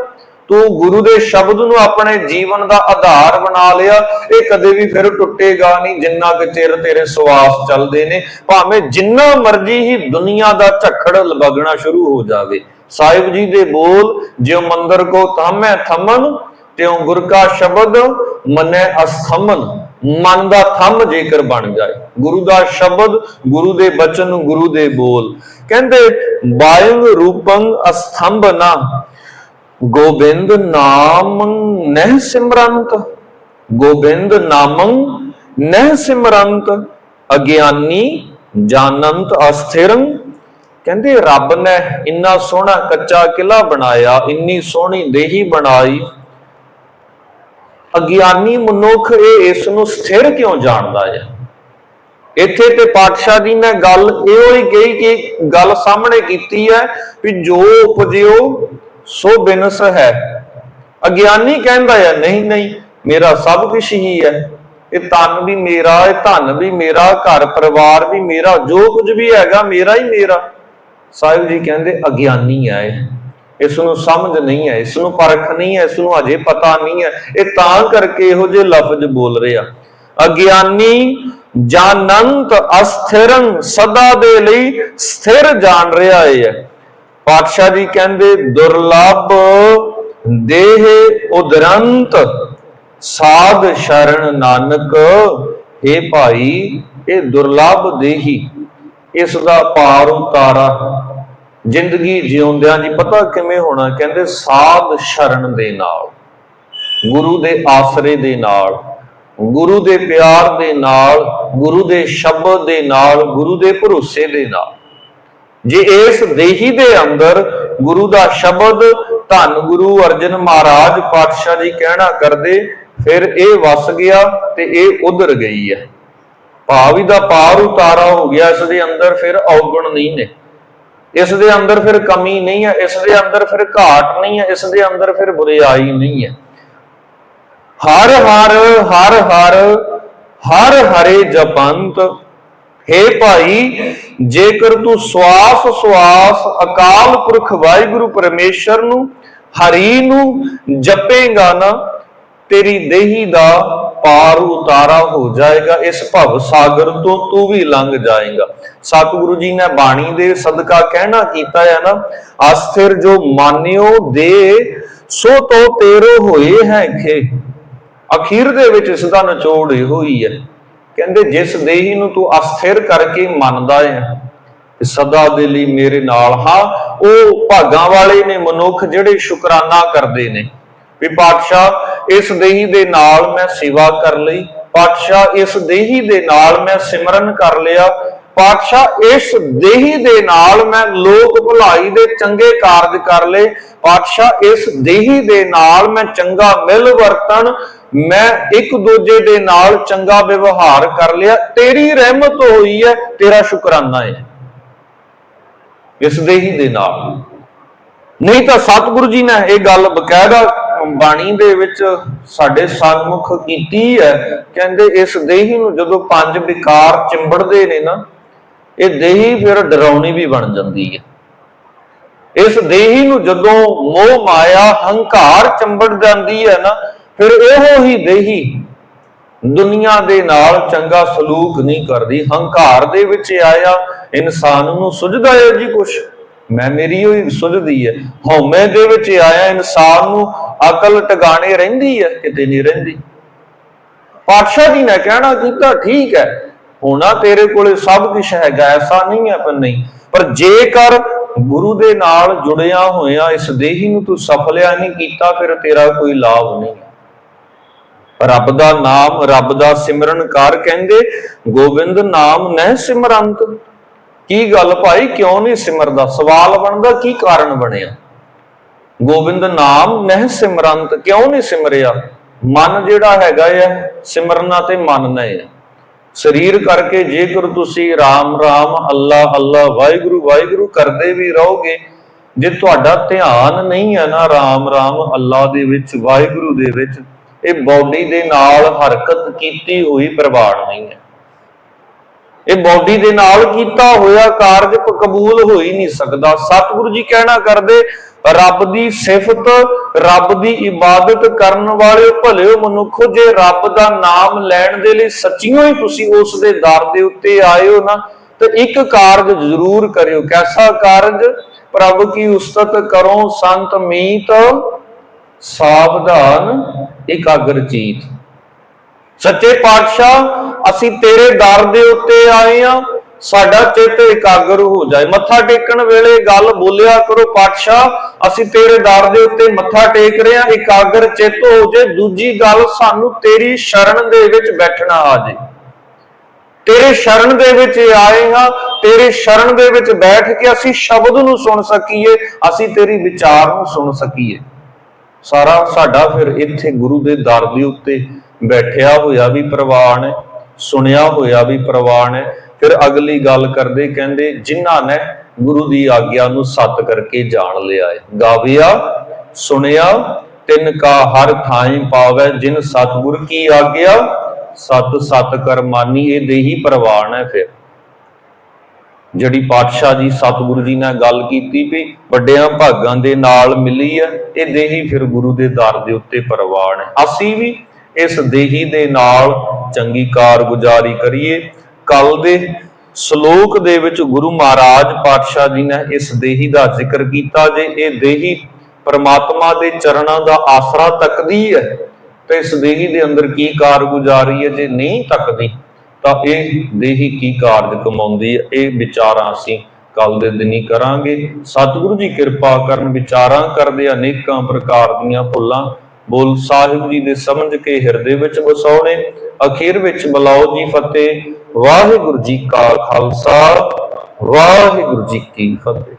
Speaker 1: ਤੂੰ ਗੁਰੂ ਦੇ ਸ਼ਬਦ ਨੂੰ ਆਪਣੇ ਜੀਵਨ ਦਾ ਆਧਾਰ ਬਣਾ ਲਿਆ। ਇਹ ਕਦੇ ਵੀ ਫਿਰ ਟੁੱਟੇਗਾ ਨਹੀਂ, ਜਿੰਨਾ ਕਿ ਚਿਰ ਤੇਰੇ ਸਵਾਸ ਚੱਲਦੇ ਨੇ। ਭਾਵੇਂ ਜਿੰਨਾ ਮਰਜ਼ੀ ਹੀ ਦੁਨੀਆ ਦਾ ਝੱਖੜ ਲਗਣਾ ਸ਼ੁਰੂ ਹੋ ਜਾਵੇ। ਸਾਹਿਬ ਜੀ ਦੇ ਬੋਲ, ਜਿਉ ਮੰਦਰ ਕੋ ਥਾਮੈ ਥਮਨ, ਤਿਉ ਗੁਰ ਕਾ ਸ਼ਬਦ ਮਨੈ ਅਸਥਮਨ। ਮਨ ਦਾ ਥੰਮ ਜੇਕਰ ਬਣ ਜਾਏ। ਗੁਰੂ ਦਾ ਸ਼ਬਦ, ਗੁਰੂ ਦੇ ਬਚਨ, ਗੁਰੂ ਦੇ ਬੋਲ। ਕਹਿੰਦੇ, ਬਾਇੰਗ ਰੂਪੰ ਅਸਥੰਭ ਨਾ ਗੋਬਿੰਦ ਨਾਮ ਨਹਿ ਸਿਮਰੰਤ ਗੋਬਿੰਦ ਨਾਮੰ ਨਹਿ ਸਿਮਰੰਤ ਅਗਿਆਨੀ ਜਾਣੰਤ ਅਸਥਿਰੰ। ਕਹਿੰਦੇ, ਰੱਬ ਨੇ ਇੰਨਾ ਸੋਹਣਾ ਕੱਚਾ ਕਿਲਾ ਬਣਾਇਆ, ਇੰਨੀ ਸੋਹਣੀ ਦੇਹੀ ਬਣਾਈ। ਅਗਿਆਨੀ ਮਨੁੱਖ ਇਹ ਇਸ ਨੂੰ ਸਥਿਰ ਕਿਉਂ ਜਾਣਦਾ ਹੈ? ਇੱਥੇ ਤੇ ਪਾਤਸ਼ਾਹ ਜੀ ਨੇ ਗੱਲ ਇਹੋ ਹੀ ਕਹੀ ਕਿ ਗੱਲ ਸਾਹਮਣੇ ਕੀਤੀ ਹੈ ਵੀ ਜੋ ਉਪਜਿਓ ਸੋ ਬਿਨਸ ਹੈ। ਅਗਿਆਨੀ ਕਹਿੰਦਾ ਹੈ, ਨਹੀਂ ਨਹੀਂ, ਮੇਰਾ ਸਭ ਕੁਝ ਹੀ ਹੈ। ਇਹ ਤਨ ਵੀ ਮੇਰਾ, ਇਹ ਧਨ ਵੀ ਮੇਰਾ, ਘਰ ਪਰਿਵਾਰ ਵੀ ਮੇਰਾ, ਜੋ ਕੁਝ ਵੀ ਹੈਗਾ ਮੇਰਾ ਹੀ ਮੇਰਾ। ਸਾਹਿਬ ਜੀ ਕਹਿੰਦੇ, ਅਗਿਆਨੀ ਹੈ ਇਸ ਨੂੰ ਸਮਝ ਨਹੀਂ ਹੈ, ਇਸ ਨੂੰ ਪਰਖ ਨਹੀਂ ਹੈ, ਇਸ ਨੂੰ ਅਜੇ ਪਤਾ ਨਹੀਂ ਹੈ। ਇਹ ਤਾਂ ਕਰਕੇ ਇਹੋ ਜਿਹੇ ਲਫ਼ਜ਼ ਬੋਲ ਰਿਹਾ ਅਗਿਆਨੀ ਜਾਨੰਤ ਅਸਥਿਰੰ ਸਦਾ ਦੇ ਲਈ ਸਥਿਰ ਜਾਣ ਰਿਹਾ ਹੈ। ਪਾਤਸ਼ਾਹ ਜੀ ਕਹਿੰਦੇ, ਦੁਰਲਭ ਦੇਹ ਉਦਰੰਤ ਸਾਧ ਸ਼ਰਨ ਨਾਨਕ ਇਹ ਭਾਈ, ਇਹ ਦੁਰਲਭ ਦੇਹੀ ਇਸ ਦਾ ਪਾਰ ਉਤਾਰਾ। ਜ਼ਿੰਦਗੀ ਜਿਉਂਦਿਆਂ ਜੀ ਪਤਾ ਕਿਵੇਂ ਹੋਣਾ? ਕਹਿੰਦੇ, ਸਾਧ ਸ਼ਰਨ ਦੇ ਨਾਲ, ਗੁਰੂ ਦੇ ਆਸਰੇ ਦੇ ਨਾਲ, ਗੁਰੂ ਦੇ ਪਿਆਰ ਦੇ ਨਾਲ, ਗੁਰੂ ਦੇ ਸ਼ਬਦ ਦੇ ਨਾਲ, ਗੁਰੂ ਦੇ ਭਰੋਸੇ ਦੇ ਨਾਲ। ਜੇ, ਇਸ ਦੇਹੀ ਦੇ ਅੰਦਰ ਗੁਰੂ ਦਾ ਸ਼ਬਦ ਧੰਨ ਗੁਰੂ ਅਰਜਨ ਮਹਾਰਾਜ ਪਾਤਸ਼ਾਹ ਜੀ ਕਹਿਣਾ ਕਰਦੇ, ਫਿਰ ਇਹ ਵਸ ਗਿਆ ਤੇ ਇਹ ਉਧਰ ਗਈ ਹੈ। ਭਾਵ ਦਾ ਪਾਰ ਉਤਾਰਾ ਹੋ ਗਿਆ ਇਸ ਦੇ ਅੰਦਰ, ਫਿਰ ਔਗਣ ਨਹੀਂ ਨੇ। ਇਸ ਦੇ ਅੰਦਰ ਫਿਰ ਕਮੀ ਨਹੀਂ ਹੈ, ਇਸ ਦੇ ਅੰਦਰ ਫਿਰ ਘਾਟ ਨਹੀਂ ਹੈ, ਇਸ ਦੇ ਅੰਦਰ ਫਿਰ ਬੁਰਾਈ ਨਹੀਂ ਹੈ। ਹਰ ਹਰ ਹਰ ਹਰ ਹਰ ਹਰੇ ਜਪੰਤ ਹੇ ਭਾਈ, ਜੇਕਰ ਤੂੰ ਸਵਾਸ ਸਵਾਸ ਅਕਾਲ ਪੁਰਖ ਵਾਹਿਗੁਰੂ ਪਰਮੇਸ਼ਰ ਨੂੰ, ਹਰੀ ਨੂੰ ਜਪੇਗਾ ਨਾ, ਤੇਰੀ ਦੇਹੀ ਦਾ ਪਾਰ ਉਤਾਰਾ ਹੋ ਜਾਏਗਾ, ਇਸ ਭਵ ਸਾਗਰ ਤੋਂ ਤੂੰ ਵੀ ਲੰਘ ਜਾਏਗਾ। ਸਤਿਗੁਰੂ ਜੀ ਨੇ ਬਾਣੀ ਦੇ ਸਦਕਾ ਕਹਿਣਾ ਕੀਤਾ ਹੈ ਨਾ, ਅਸਥਿਰ ਜੋ ਮਾਨਿਓ ਦੇ, ਸੋ ਤੋ ਤੇਰੋ ਹੋਏ ਹੈ ਖੇ। ਅਖੀਰ ਦੇ ਵਿੱਚ ਇਸ ਦਾ ਨਿਚੋੜ ਇਹੋ ਹੀ ਹੈ। ਕਹਿੰਦੇ ਜਿਸ ਦੇਹੀ ਨੂੰ ਤੂੰ ਅਸਥਿਰ ਕਰਕੇ ਮੰਨਦਾ ਹੈ ਸਦਾ ਦੇ ਲਈ ਮੇਰੇ ਨਾਲ, ਹਾਂ, ਉਹ ਭਾਗਾਂ ਵਾਲੇ ਨੇ ਮਨੁੱਖ ਜਿਹੜੇ ਸ਼ੁਕਰਾਨਾ ਕਰਦੇ ਨੇ। ਵੀ ਪਾਤਸ਼ਾਹ, ਇਸ ਦੇਹੀ ਦੇ ਨਾਲ ਮੈਂ ਸੇਵਾ ਕਰ ਲਈ, ਪਾਤਸ਼ਾਹ, ਇਸ ਦੇਹੀ ਦੇ ਨਾਲ ਮੈਂ ਸਿਮਰਨ ਕਰ ਲਿਆ, ਪਾਤਸ਼ਾਹ, ਇਸ ਦੇਹੀ ਦੇ ਨਾਲ ਮੈਂ ਲੋਕ ਭਲਾਈ ਦੇ ਚੰਗੇ ਕਾਰਜ ਕਰ ਲਏ, ਪਾਤਸ਼ਾਹ, ਇਸ ਦੇਹੀ ਦੇ ਨਾਲ ਮੈਂ ਚੰਗਾ ਮਿਲ ਵਰਤਨ ਮੈਂ ਇੱਕ ਦੂਜੇ ਦੇ ਨਾਲ ਚੰਗਾ ਵਿਵਹਾਰ ਕਰ ਲਿਆ, ਤੇਰੀ ਰਹਿਮਤ ਹੋਈ ਹੈ, ਤੇਰਾ ਸ਼ੁਕਰਾਨਾ ਹੈ। ਇਸ ਦੇਹੀ ਦੇ ਨਾਲ। ਨਹੀਂ ਤਾਂ ਸਤਿਗੁਰੂ ਜੀ ਨੇ ਇਹ ਗੱਲ ਬਕਾਇਦਾ ਬਾਣੀ ਦੇ ਵਿੱਚ ਸਾਡੇ ਸਨਮੁਖ ਕੀਤੀ ਹੈ। ਕਹਿੰਦੇ ਇਸ ਦੇਹੀ ਨੂੰ ਜਦੋਂ ਪੰਜ ਵਿਕਾਰ ਚਿੰਬੜਦੇ ਨੇ ਨਾ, ਇਹ ਦੇਹੀ ਫਿਰ ਡਰਾਉਣੀ ਵੀ ਬਣ ਜਾਂਦੀ ਹੈ। ਇਸ ਦੇਹੀ ਨੂੰ ਜਦੋਂ ਮੋਹ ਮਾਇਆ, ਹੰਕਾਰ ਚੰਬੜ ਜਾਂਦੀ ਹੈ ਨਾ ਫਿਰ ਇਹੋ ਹੀ ਦੇਹੀ ਦੁਨੀਆ ਦੇ ਨਾਲ ਚੰਗਾ ਸਲੂਕ ਨਹੀਂ ਕਰਦੀ। ਹੰਕਾਰ ਦੇ ਵਿੱਚ ਆਇਆ ਇਨਸਾਨ ਨੂੰ ਸੁਝਦਾ ਹੈ ਜੀ ਕੁਛ। ਮੈਂ ਮੇਰੀ ਹੋਈ ਸੁਝਦੀ ਹੈ। ਹਉਮੈ ਦੇ ਵਿੱਚ ਆਇਆ ਇਨਸਾਨ ਨੂੰ ਅਕਲ ਟਿਕਾਣੇ ਰਹਿੰਦੀ ਹੈ, ਕਿਤੇ ਨਹੀਂ ਰਹਿੰਦੀ। ਪਾਤਸ਼ਾਹ ਜੀ ਨੇ ਕਹਿਣਾ ਕੀਤਾ ਠੀਕ ਹੈ। ਹੋਣਾ ਤੇਰੇ ਕੋਲੇ ਸਭ ਕੁਝ ਹੈਗਾ, ਐਸਾ ਨਹੀਂ ਹੈ ਪਰ ਨਹੀਂ। ਪਰ ਜੇਕਰ ਗੁਰੂ ਦੇ ਨਾਲ ਜੁੜਿਆ ਹੋਇਆ ਇਸ ਦੇਹੀ ਨੂੰ ਤੂੰ ਸਫਲਿਆ ਨਹੀਂ ਕੀਤਾ, ਫਿਰ ਤੇਰਾ ਕੋਈ ਲਾਭ ਨਹੀਂ। ਰੱਬ ਦਾ ਨਾਮ, ਰੱਬ ਦਾ ਸਿਮਰਨ ਕਰ ਕਹਿੰਦੇ, ਗੋਬਿੰਦ ਨਾਮ ਨਹਿ ਸਿਮਰੰਤ। ਕੀ ਗੱਲ ਭਾਈ, ਕਿਉਂ ਨਹੀਂ ਸਿਮਰਦਾ? ਸਵਾਲ ਬਣਦਾ, ਕੀ ਕਾਰਨ ਬਣਿਆ? ਗੋਬਿੰਦ ਨਾਮ ਨਹਿ ਸਿਮਰੰਤ, ਕਿਉਂ ਨਹੀਂ ਸਿਮਰਿਆ? ਮਨ ਜਿਹੜਾ ਹੈਗਾ ਹੈ ਸਿਮਰਨਾ ਤੇ ਮੰਨਣਾ ਹੈ ਸਰੀਰ ਕਰਕੇ ਜੇਕਰ ਤੁਸੀਂ ਰਾਮ ਰਾਮ, ਅੱਲਾ ਅੱਲਾ, ਵਾਹਿਗੁਰੂ ਵਾਹਿਗੁਰੂ ਕਰਦੇ ਵੀ ਰਹੋਗੇ, ਜੇ ਤੁਹਾਡਾ ਧਿਆਨ ਨਹੀਂ ਹੈ ਨਾ ਰਾਮ ਰਾਮ, ਅੱਲਾ ਦੇ ਵਿੱਚ, ਵਾਹਿਗੁਰੂ ਦੇ ਵਿੱਚ ਇਹ ਬਾਡੀ ਦੇ ਨਾਲ ਹਰਕਤ ਕੀਤੀ ਹੋਈ ਪ੍ਰਵਾਨ ਨਹੀਂ ਹੈ। ਇਹ ਬਾਡੀ ਦੇ ਨਾਲ ਕੀਤਾ ਹੋਇਆ ਕਾਰਜ ਕਬੂਲ ਹੋ ਹੀ ਨਹੀਂ ਸਕਦਾ। ਸਤਿਗੁਰੂ ਜੀ ਕਹਿਣਾ ਕਰਦੇ, ਰੱਬ ਦੀ ਸਿਫਤ, ਰੱਬ ਦੀ ਇਬਾਦਤ ਕਰਨ ਵਾਲੇ ਭਲੇ ਮਨੁੱਖ ਜੇ ਰੱਬ ਦਾ ਨਾਮ ਲੈਣ ਦੇ ਲਈ ਸੱਚੀਓ ਹੀ ਤੁਸੀਂ ਉਸ ਦੇ ਦਰ ਦੇ ਉੱਤੇ ਆਏ ਹੋ ਨਾ, ਤੇ ਇੱਕ ਕਾਰਜ ਜ਼ਰੂਰ ਕਰਿਓ। ਕੈਸਾ ਕਾਰਜ? ਪ੍ਰਭ ਕੀ ਉਸਤਤ ਕਰੋ ਸੰਤ ਮੀਤ ਸਾਵਧਾਨ ਇਕਾਗਰ ਚੀਤ ਸੱਚੇ ਪਾਤਸ਼ਾਹ, ਅਸੀਂ ਤੇਰੇ ਦਰ ਦੇ ਉੱਤੇ ਆਏ ਆ, ਸਾਡਾ ਚਿੱਤ ਇਕਾਗਰ ਹੋ ਜਾਏ। ਮੱਥਾ ਟੇਕਣ ਵੇਲੇ ਗੱਲ ਬੋਲਿਆ ਕਰੋ ਪਾਤਸ਼ਾਹ, ਅਸੀਂ ਤੇਰੇ ਦਰ ਦੇ ਉੱਤੇ ਮੱਥਾ ਟੇਕ ਰਹੇ ਆ, ਇਕਾਗਰ ਚਿੱਤ ਹੋ ਜੇ, ਦੂਜੀ ਗੱਲ ਸਾਨੂੰ ਤੇਰੀ ਸ਼ਰਨ ਦੇ ਵਿੱਚ ਬੈਠਣਾ ਆ ਜੇ। ਤੇਰੇ ਸ਼ਰਨ ਦੇ ਵਿੱਚ ਆਏ ਹਾਂ ਤੇਰੇ ਸ਼ਰਨ ਦੇ ਵਿੱਚ ਬੈਠ ਕੇ ਅਸੀਂ ਸ਼ਬਦ ਨੂੰ ਸੁਣ ਸਕੀਏ, ਅਸੀਂ ਤੇਰੀ ਵਿਚਾਰ ਨੂੰ ਸੁਣ ਸਕੀਏ। ਸਾਰਾ ਸਾਡਾ ਫਿਰ ਇੱਥੇ ਗੁਰੂ ਦੇ ਦਰ ਦੇ ਉੱਤੇ ਬੈਠਿਆ ਹੋਇਆ ਵੀ ਪ੍ਰਵਾਨ ਸੁਣਿਆ ਹੋਇਆ ਵੀ ਪ੍ਰਵਾਨ ਹੈ। ਫਿਰ ਅਗਲੀ ਗੱਲ ਕਰਦੇ ਕਹਿੰਦੇ, ਜਿਨ੍ਹਾਂ ਨੇ ਗੁਰੂ ਦੀ ਆਗਿਆ ਨੂੰ ਸਤ ਕਰਕੇ ਜਾਣ ਲਿਆ ਹੈ। ਗਾਵਿਆ, ਸੁਣਿਆ, ਤਿੰਨ ਕਾ ਹਰ ਥਾਈ ਪਾਵੈ, ਜਿਨ ਸਤਿਗੁਰ ਕੀ ਆਗਿਆ, ਸਤ ਸਤ ਕਰ ਮਾਨੀ ਇਹ ਦੇਹੀ ਪ੍ਰਵਾਨ ਹੈ ਫਿਰ। ਜਿਹੜੀ ਪਾਤਸ਼ਾਹ ਜੀ ਸਤਿਗੁਰੂ ਜੀ ਨਾਲ ਗੱਲ ਕੀਤੀ ਵੀ ਵੱਡਿਆਂ ਭਾਗਾਂ ਦੇ ਨਾਲ ਮਿਲੀ ਹੈ ਇਹ ਦੇਹੀ ਫਿਰ ਗੁਰੂ ਦੇ ਦਰ ਦੇ ਉੱਤੇ ਪ੍ਰਵਾਨ ਹੈ। ਅਸੀਂ ਵੀ ਇਸ ਦੇਹੀ ਦੇ ਨਾਲ ਚੰਗੀ ਕਾਰਗੁਜ਼ਾਰੀ ਕਰੀਏ। ਕੱਲ ਦੇ ਸ਼ਲੋਕ ਦੇ ਵਿੱਚ ਗੁਰੂ ਮਹਾਰਾਜ ਪਾਤਸ਼ਾਹ ਜੀ ਨੇ ਇਸ ਦੇਹੀ ਦਾ ਜ਼ਿਕਰ ਕੀਤਾ ਜੇ ਇਹ ਦੇਹੀ ਪਰਮਾਤਮਾ ਦੇ ਚਰਨਾਂ ਦਾ ਆਸਰਾ ਤੱਕਦੀ ਹੈ, ਤੇ ਇਸ ਦੇਹੀ ਦੇ ਅੰਦਰ ਕੀ ਕਾਰਗੁਜ਼ਾਰੀ ਹੈ ਜੇ ਨਹੀਂ ਤੱਕਦੀ? ਤਾਂ ਇਹ ਦੇਹੀ ਕੀ ਕਾਰਜ ਕਮਾਉਂਦੀ ਹੈ ਇਹ ਵਿਚਾਰਾਂ ਅਸੀਂ ਕੱਲ ਦੇ ਦਿਨੀ ਕਰਾਂਗੇ। ਸਤਿਗੁਰੂ ਜੀ ਕਿਰਪਾ ਕਰਨ ਵਿਚਾਰਾਂ ਕਰਦੇ, ਅਨੇਕਾਂ ਪ੍ਰਕਾਰ ਦੀਆਂ ਭੁੱਲਾਂ। ਬੋਲ ਸਾਹਿਬ ਜੀ ਦੇ ਸਮਝ ਕੇ ਹਿਰਦੇ ਵਿੱਚ ਵਸਾਉਣੇ, ਅਖੀਰ ਵਿੱਚ ਬਲਾਓ ਜੀ ਫਤਿਹ। ਵਾਹਿਗੁਰੂ ਜੀ ਕਾ ਖਾਲਸਾ, ਵਾਹਿਗੁਰੂ ਜੀ ਕੀ ਫਤਿਹ।